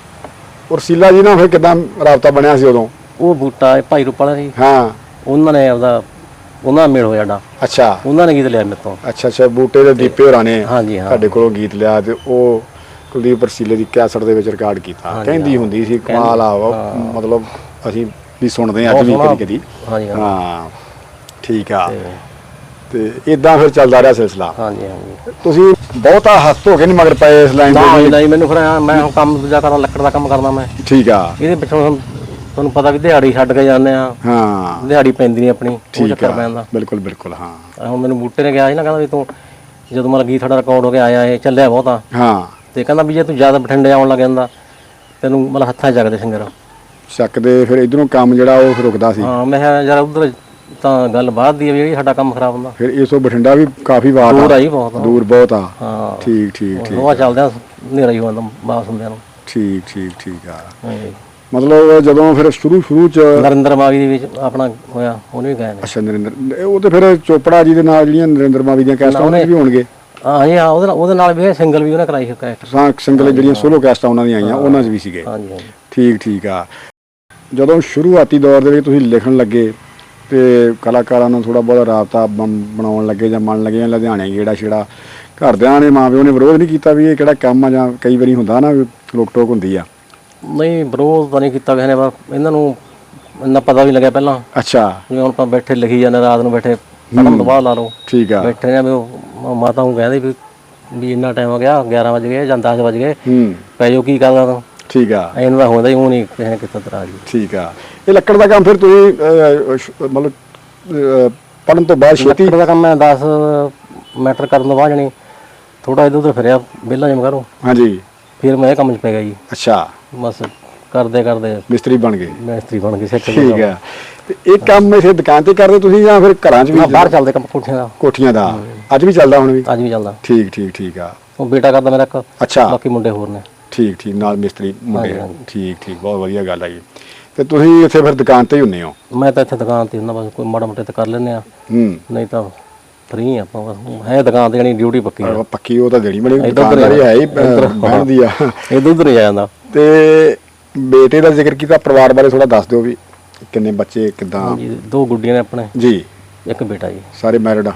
ਔਰ ਰਸੀਲਾ ਜੀ ਨਾਲ ਫਿਰ ਕਿਦਾਂ ਰਾਬਤਾ ਬਣਿਆ ਸੀ ਉਦੋਂ? ਉਹ ਬੂਟਾ ਇਹ ਭਾਈ ਰੂਪਾਲਾ ਸੀ ਹਾਂ। ਉਹਨਾਂ ਨੇ ਆਪਦਾ ਉਹਨਾਂ ਨਾਲ ਮੇਲ ਹੋਇਆ ਸਾਡਾ ਅੱਛਾ। ਉਹਨਾਂ ਨੇ ਗੀਤ ਲਿਆ ਮੇਰੇ ਤੋਂ। ਅੱਛਾ ਅੱਛਾ ਬੂਟੇ ਦੇ ਦੀਪੇ ਹੋਰਾਂ ਨੇ ਹਾਂਜੀ, ਹਾਂ। ਤੁਹਾਡੇ ਕੋਲੋਂ ਗੀਤ ਲਿਆ ਤੇ ਉਹ ਕੁਲਦੀਪ ਰਸੀਲੇ ਦੀ ਕੈਸਟ ਦੇ ਵਿੱਚ ਰਿਕਾਰਡ ਕੀਤਾ। ਹਾਂਜੀ, ਕਹਿੰਦੀ ਹਾਂ। ਹੁੰਦੀ ਸੀ ਕਮਾਲ ਆ ਵਾ। ਮਤਲਬ ਅਸੀਂ ਵੀ ਸੁਣਦੇ ਹਾਂ ਬਹੁਤ ਅੱਜ ਵੀ ਸੋਹਣਾ। ਕਦੀ। ਕਦੀ ਹਾਂਜੀ ਹਾਂ। ਹਾਂ ਠੀਕ ਆ। ਤੇ- ਤੇ ਇਦਾਂ ਫਿਰ ਚੱਲਦਾ ਰਿਹਾ ਸਿਲਸਿਲਾ। ਹਾਂਜੀ ਹਾਂਜੀ। ਤੁਸੀਂ ਬਹੁਤਾ ਹੱਥ ਹੋ ਕੇ ਨਹੀਂ ਮਗਰ ਪਏ ਇਸ ਲਾਈਨ ਨਾ ਦੇ ਵਿੱਚ। ਨਹੀਂ ਮੈਨੂੰ ਫਿਰ ਐਂ- ਮੈਂ ਹੁਣ ਕੰਮ ਦੂਜਾ ਕਰਨਾ ਲੱਕੜ ਦਾ ਕੰਮ ਕਰਦਾ ਮੈਂ। ਠੀਕ ਆ। ਇਹਦੇ ਪਿੱਛੋਂ ਹੁਣ ਤੁਹਾਨੂੰ ਪਤਾ ਵੀ ਦਿਹਾੜੀ ਛੱਡ ਕੇ ਜਾਂਦੇ ਆ। ਹਾਂ। ਦਿਹਾੜੀ ਪੈਂਦੀ ਨਹੀਂ ਆਪਣੀ ਉਹ ਠੀਕ ਚੱਕਰ ਆ ਪੈਂਦਾ। ਬਿਲਕੁਲ ਬਿਲਕੁਲ ਹਾਂ। ਹੁਣ ਮੈਨੂੰ ਬੂਟੇ ਨੇ ਗਿਆ ਸੀ ਨਾ ਕਹਿੰਦਾ ਵੀ ਤੂੰ ਜਦੋਂ ਮਤਲਬ ਗੀਤ ਸਾਡਾ ਰਿਕਾਰਡ ਹੋ ਕੇ ਆਇਆ ਇਹ ਚੱਲਿਆ ਬਹੁਤਾ। ਹਾਂ। ਤੇ ਕਹਿੰਦਾ ਵੀ ਜੇ ਤੂੰ ਜ਼ਿਆਦਾ ਬਠਿੰਡੇ ਆਉਣ ਲੱਗ ਜਾਂਦਾ ਤੈਨੂੰ ਮਤਲਬ ਹੱਥਾਂ 'ਚ ਜਗਦੇ ਸਿੰਗਰ। ਸ਼ੱਕ ਦੇ ਫਿਰ ਇਧਰੋਂ ਕੰਮ ਜਿਹੜਾ ਉਹ ਰੁਕਦਾ ਸੀ। ਹਾਂ ਮੈਂ ਕਿਹਾ ਯਾਰ ਉਧਰ ਤਾਂ ਗੱਲ ਬਾਅਦ ਦੀ ਵੀ ਜਿਹੜੀ ਸਾਡਾ ਕੰਮ ਖਰਾਬ ਹੁੰਦਾ। ਫਿਰ ਇਸੋ ਬਠਿੰਡਾ ਵੀ ਕਾਫੀ ਵਾਰ ਦੂਰ ਆ ਜੀ ਬਹੁਤ। ਦੂਰ ਬਹੁਤ ਆ। ਹਾਂ। ਠੀਕ ਠੀਕ ਠੀਕ ਉਹ ਚੱਲਦੇ ਆ ਹਨੇਰਾ ਹੀ ਹੋ ਜਾਂਦਾ ਵਾਪਸ ਹੁੰਦਿਆਂ ਨੂੰ। ਠੀਕ ਠੀਕ ਠੀਕ ਆ। ਹਾਂਜੀ। ਮਤਲਬ ਜਦੋਂ ਫਿਰ ਸ਼ੁਰੂ ਸ਼ੁਰੂ ਚ ਨਰਿੰਦਰ ਮਾਗੀ ਦੇ ਵਿੱਚ ਆਪਣਾ ਹੋਇਆ ਉਹਨੇ ਵੀ ਨੇ। ਅੱਛਾ ਨਰਿੰਦਰ ਉਹ ਤੇ ਫਿਰ ਚੋਪੜਾ ਜੀ ਦੇ ਨਾਲ ਜਿਹੜੀਆਂ ਨਰਿੰਦਰ ਮਾਵੀ ਦੀਆਂ ਕੈਸਟਾਂ ਉਹਨਾਂ ਵੀ ਹੋਣਗੇ? ਹਾਂ ਜੀ ਹਾਂ ਉਹਦੇ ਨਾਲ ਉਹਦੇ ਨਾਲ ਵੀ ਸਿੰਗਲ ਵੀ ਉਹਨੇ ਕਰਾਈ ਹੈ ਕੈਰੈਕਟਰ ਸਾਂ ਸਿੰਗਲ ਜਿਹੜੀਆਂ ਸੋਲੋ ਕੈਸਟਾਂ ਉਹਨਾਂ ਦੀਆਂ ਆਈਆਂ ਉਹਨਾਂ 'ਚ ਵੀ ਸੀਗੇ। ਹਾਂਜੀ ਹਾਂਜੀ। ਠੀਕ ਠੀਕ ਆ। ਜਦੋਂ ਸ਼ੁਰੂਆਤੀ ਦੌਰ ਦੇ ਵਿੱਚ ਤੁਸੀਂ ਲਿਖਣ ਲੱਗੇ ਤੇ ਕਲਾਕਾਰਾਂ ਨੂੰ ਥੋੜਾ ਬਹੁਤ ਰਾਬਤਾ ਬਣ- ਬਣਾਉਣ ਲੱਗੇ ਜਾਂ ਮੰਨ ਲੱਗੇ ਜਾਂ ਲੁਧਿਆਣੇ ਗੇੜਾ ਛੇੜਾ ਘਰਦਿਆਂ ਨੇ ਮਾਂ ਪਿਓ ਨੇ ਵਿਰੋਧ ਨਹੀਂ ਕੀਤਾ ਵੀ ਇਹ ਕਿਹੜਾ ਕੰਮ ਆ ਜਾਂ ਕਈ ਵਾਰੀ ਹੁੰਦਾ ਨਾ ਰੋਕ ਟੋਕ ਹੁੰਦੀ ਆ। ਨਹੀਂ ਵਿਰੋਧ ਤਾਂ ਨਹੀਂ ਕੀਤਾ ਕਿਸੇ ਨੇ ਬਸ ਇਹਨਾਂ ਨੂੰ ਇੰਨਾ ਪਤਾ ਵੀ ਲੱਗਿਆ ਪਹਿਲਾਂ। ਅੱਛਾ। ਜਿਵੇਂ ਹੁਣ ਆਪਾਂ ਬੈਠੇ ਲਿਖੀ ਜਾਂਦੇ ਰਾਤ ਨੂੰ ਬੈਠੇ ਪੜਨ ਤੋਂ ਬਾਅਦ ਲਾ ਲਓ। ਠੀਕ ਆ। ਬੈਠੇ ਨੇ ਵੀ ਉਹ ਮਾਤਾ ਨੂੰ ਕਹਿੰਦੇ ਵੀ ਵੀ ਇੰਨਾ ਟਾਈਮ ਹੋ ਗਿਆ 11 ਵਜ ਗਏ ਜਾਂ 10 ਵਜ ਗਏ। ਹੂੰ। ਪੈ ਜਾਓ ਕੀ ਕਰਦਾ ਤੂੰ? ਠੀਕ ਆ। ਇਹਨਾਂ ਦਾ ਹੁੰਦਾ ਹੀ ਉਹ ਨਹੀਂ ਕਿਸੇ ਨੇ ਕੀਤਾ ਤਰਾ ਜੀ ਠੀਕ ਆ। ਇਹ ਲੱਕੜ ਦਾ ਕੰਮ ਫਿਰ ਤੁਸੀਂ ਅਹ, ਸ਼- ਮਤਲਬ ਪੜਨ ਤੋਂ ਬਾਅਦ ਛੇਤੀ ਲੱਕੜ ਦਾ ਕੰਮ ਮੈਂ 10 ਮੀਟਰ ਕਰਨ ਤੋਂ ਬਾਅਦ ਜਣੀ ਥੋੜਾ ਇਧਰ ਉਧਰ ਫਿਰਿਆ ਵਿਹਲਾ ਜਿਹਾ ਕਰੋ ਹਾਂਜੀ। ਫਿਰ ਮੈਂ ਇਹ ਕੰਮ 'ਚ ਪੈ ਗਿਆ ਜੀ। ਅੱਛਾ। ਬਸ ਕਰਦੇ ਕਰਦੇ ਮਿਸਤਰੀ ਬਣ ਗਏ। ਮਿਸਤਰੀ ਬਣ ਕੇ ਸਿੱਖ ਠੀਕ ਆ ਤੇ ਇਹ ਕੰਮ ਇਸੇ ਦੁਕਾਨ ਤੇ ਕਰਦੇ ਤੁਸੀਂ ਜਾਂ ਫਿਰ ਘਰਾਂ 'ਚ ਵੀ ਬਾਹਰ ਚੱਲਦੇ ਕੰਮ ਕੋਠੀਆਂ ਦਾ। ਕੋਠੀਆਂ ਦਾ। ਅੱਜ ਵੀ ਚੱਲਦਾ ਹੁਣ ਵੀ? ਅੱਜ ਵੀ ਚੱਲਦਾ। ਠੀਕ ਠੀਕ ਠੀਕ ਆ। ਉਹ ਬੇਟਾ ਕਰਦਾ ਮੇਰਾ ਇੱਕ ਅੱਛਾ। ਬਾਕੀ ਮੁੰਡੇ ਹੋਰ ਨੇ। ਠੀਕ ਠੀਕ ਨਾਲ ਮਿਸਤਰੀ ਮੁੰਡੇ। ਠੀਕ ਠੀਕ ਬਹੁਤ ਵਧੀਆ ਗੱਲ ਆ ਜੀ। ਤੇ ਤੁਸੀਂ ਇੱਥੇ ਫਿਰ ਦੁਕਾਨ ਤੇ ਹੀ ਹੁੰਨੇ ਹੋ? ਮੈਂ ਤਾਂ ਇੱਥੇ ਦੁਕਾਨ ਤੇ ਹੁੰਦਾ ਬਸ ਕੋਈ ਮਾੜਾ ਮੋਟਾ ਤੇ ਕਰ ਲੈਂਦੇ ਆ ਹੂੰ। ਨਹੀਂ ਤਾਂ ਫਰੀ ਆਪਾਂ ਬਸ ਹੈ ਦੁਕਾਨ ਤੇ ਜਣੀ ਡਿਊਟੀ ਪੱਕੀ ਆ। ਪੱਕੀ ਉਹ ਤਾਂ ਦੇਣੀ ਬਣੀ ਦੁਕਾਨਦਾਰੀ ਹੈ ਹੀ ਇੱਧਰ- ਬਣਦੀ ਆ। ਇਧਰ ਉਧਰ ਹੀ ਆ ਜਾਂਦਾ। ਤੇ ਬੇਟੇ ਦਾ ਜ਼ਿਕਰ ਕੀਤਾ ਪਰਿਵਾਰ ਬਾਰੇ ਥੋੜਾ ਦੱਸ ਦਿਓ ਵੀ ਕਿੰਨੇ ਬੱਚੇ ਕਿਦਾਂ। ਦੋ ਗੁੱਡੀਆਂ ਨੇ ਆਪਣੇ। ਜੀ। ਇੱਕ ਬੇਟਾ ਜੀ। ਸਾਰੇ ਮੈਰਿਡ ਆ?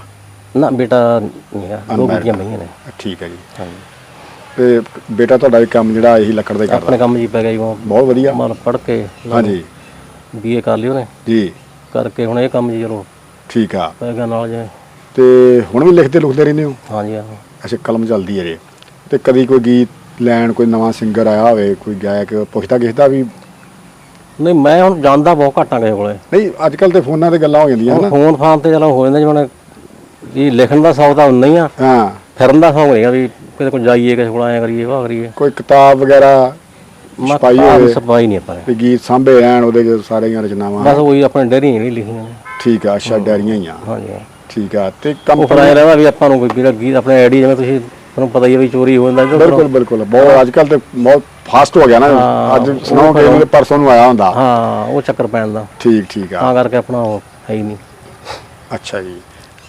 ਨਾ ਬੇਟਾ ਨਹੀਂ ਆ ਦੋ. ਗੁੱਡੀਆਂ ਪਈਆਂ ਨੇ। ਠੀਕ ਹੈ ਜੀ। ਹਾਂਜੀ। ਤੇ ਬੇਟਾ ਤੁਹਾਡਾ ਵੀ ਕੰਮ ਜਿਹੜਾ ਇਹੀ ਲੱਕੜ ਦਾ ਹੀ ਕਰਦਾ। ਆਪਣੇ ਕੰਮ ਜੀ ਪੈ ਗਿਆ ਜੀ ਬਹੁਤ। ਵਧੀਆ। ਮਾਲ ਪੜ ਕੇ ਹਾਂਜੀ। ਬੀਏ ਕਰ ਲਈ ਉਹਨੇ। ਜੀ। ਕਰਕੇ ਹੁਣ ਇਹ ਕੰਮ ਜੀ ਚਲੋ ਠੀਕ ਆ। ਪੈ ਗਿਆ ਨਾਲ ਜੇ ਤੇ ਹੁਣ ਵੀ ਲਿਖਦੇ ਲੁਖਦੇ ਰਹਿੰਦੇ ਹੋ? ਹਾਂਜੀ ਹਾਂ। ਅੱਛਾ ਕਲਮ ਚੱਲਦੀ ਹੈ ਜੇ। ਤੇ ਕਦੀ ਕੋਈ ਗੀਤ ਲੈਣ ਕੋਈ ਨਵਾਂ ਸਿੰਗਰ ਆਇਆ ਹੋਵੇ ਕੋਈ ਗਾਇਕ ਪੁੱਛਦਾ ਕਿਸਦਾ ਵੀ? ਨਹੀਂ ਮੈਂ ਹੁਣ ਜਾਂਦਾ ਬਹੁਤ ਘੱਟਾਂ ਕਿਸੇ ਕੋਲੇ। ਨਹੀਂ ਅੱਜ ਕੱਲ ਤੇ ਫੋਨਾਂ ਤੇ ਗੱਲਾਂ ਹੋ ਜਾਂਦੀਆਂ ਹੁਣ ਹਨਾ ਫੋਨ ਫਾਨ ਤੇ ਚਲੋ ਹੋ ਜਾਂਦਾ ਜਿਵੇਂ ਇਹ ਲਿਖਣ ਦਾ ਸੌਦਾ ਹੁੰਦਾ ਹੀ ਆ। ਹਾਂ। ਫਿਰਨ ਦਾ ਸੌਂਗ ਨਹੀਂਗਾ ਵੀ ਕਿਤੇ ਕੋਲ ਜਾਈਏ ਕਿਸੇ ਕੋਲ ਐ ਕਰੀਏ ਵਾਹ ਕਰੀਏ। ਕੋਈ ਕਿਤਾਬ ਵਗੈਰਾ ਛਪਾਈ ਤਾਂ ਹੋਵੇ ਸਪਾਈ ਨਹੀਂ ਆਪਾਂ ਨੇ। ਵੀ ਗੀਤ ਸਾਂਭੇ ਰਹਿਣ ਉਹਦੇ ਚ ਸਾਰੀਆਂ ਰਚਨਾਵਾਂ। ਬਸ ਉਹੀ ਆਪਣੇ ਡੈਰੀ ਨਹੀਂ ਲਿਖੀਆਂ ਨੇ। ਠੀਕ ਆ ਅੱਛਾ ਡੈਰੀਆਂ ਹੀ ਆ। ਹਾਂਜੀ ਹਾਂ। ਠੀਕ ਆ ਤੇ ਕੰਪਨੀ ਐ ਰਹਿੰਦਾ ਵੀ ਆਪਾਂ ਨੂੰ ਕੋਈ ਵੀਰਾ ਗੀਤ ਆਪਣੇ ਆਈਡੀ ਜਿਵੇਂ ਤੁਸੀਂ ਤੁਹਾਨੂੰ ਪਤਾ ਹੀ ਹੈ ਵੀ ਚੋਰੀ ਹੋ ਜਾਂਦਾ ਬਿਲਕੁਲ ਬਿਲਕੁਲ। ਬਹੁਤ ਅੱਜ ਕੱਲ ਤੇ ਬਹੁਤ ਫਾਸਟ ਹੋ ਗਿਆ ਨਾ। ਅੱਜ ਸੁਣਾਓ ਕਿ ਇਹਦੇ ਪਰਸੋਂ ਨੂੰ ਆਇਆ ਹੁੰਦਾ। ਹਾਂ ਉਹ ਚੱਕਰ ਪੈਣ ਦਾ। ਠੀਕ ਠੀਕ ਆ। ਤਾਂ ਕਰਕੇ ਆਪਣਾ ਉਹ ਹੈ ਹੀ ਨਹੀਂ। ਅੱਛਾ ਜੀ।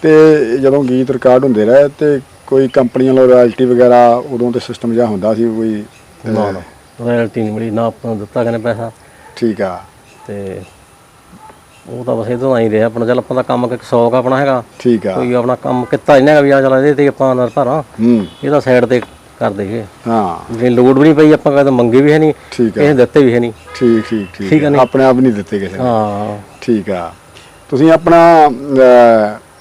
ਤੇ ਜਦੋਂ ਗੀਤ ਰਿਕਾਰਡ ਹੁੰਦੇ ਰਹੇ ਤੇ ਕੋਈ ਕੰਪਨੀਆਂ ਵੱਲੋਂ ਰਾਇਲਟੀ ਵਗੈਰਾ ਉਦੋਂ ਤੇ ਸਿਸਟਮ ਜਿਹਾ ਹੁੰਦਾ ਸੀ ਕੋਈ? ਨਾ ਨਾ। ਰਾਇਲਟੀ ਨਹੀਂ ਮਿਲੀ ਨਾ ਆਪਾਂ ਨੂੰ ਦਿੱਤਾ ਕਿਨੇ ਪੈਸਾ। ਠੀਕ ਆ। ਤੇ ਉਹ ਤਾਂ ਬਸ ਇਦੋਂ ਆਈ ਰਿਹਾ ਆਪਣਾ। ਚੱਲ ਆਪਾਂ ਦਾ ਕੰਮ ਇੱਕ ਸ਼ੌਕ ਆਪਣਾ ਹੈਗਾ। ਠੀਕ ਆ। ਕੋਈ ਆਪਣਾ ਕੰਮ ਕੀਤਾ ਇਹਨਾਂ ਵੀ ਆ ਚੱਲ ਇਹਦੇ ਤੇ ਆਪਾਂ ਨਿਰਭਰਾਂ ਹੂੰ। ਇਹਦਾ ਸਾਈਡ ਤੇ ਕਰ ਦੇਈਏ ਹਾਂ। ਜੇ ਲੋਡ ਵੀ ਨਹੀਂ ਪਈ ਆਪਾਂ ਕਦੇ ਮੰਗੇ ਵੀ ਹੈ ਨਹੀਂ ਕਿਸੇ ਦਿੱਤੇ ਵੀ ਹੈ ਨਹੀਂ ਠੀਕ ਠੀਕ ਠੀਕ। ਨਹੀਂ? ਆਪਣੇ ਆਪ ਨਹੀਂ ਦਿੱਤੇ ਕਿਸੇ ਨੇ। ਹਾਂ। ਠੀਕ ਆ। ਤੁਸੀਂ ਆਪਣਾ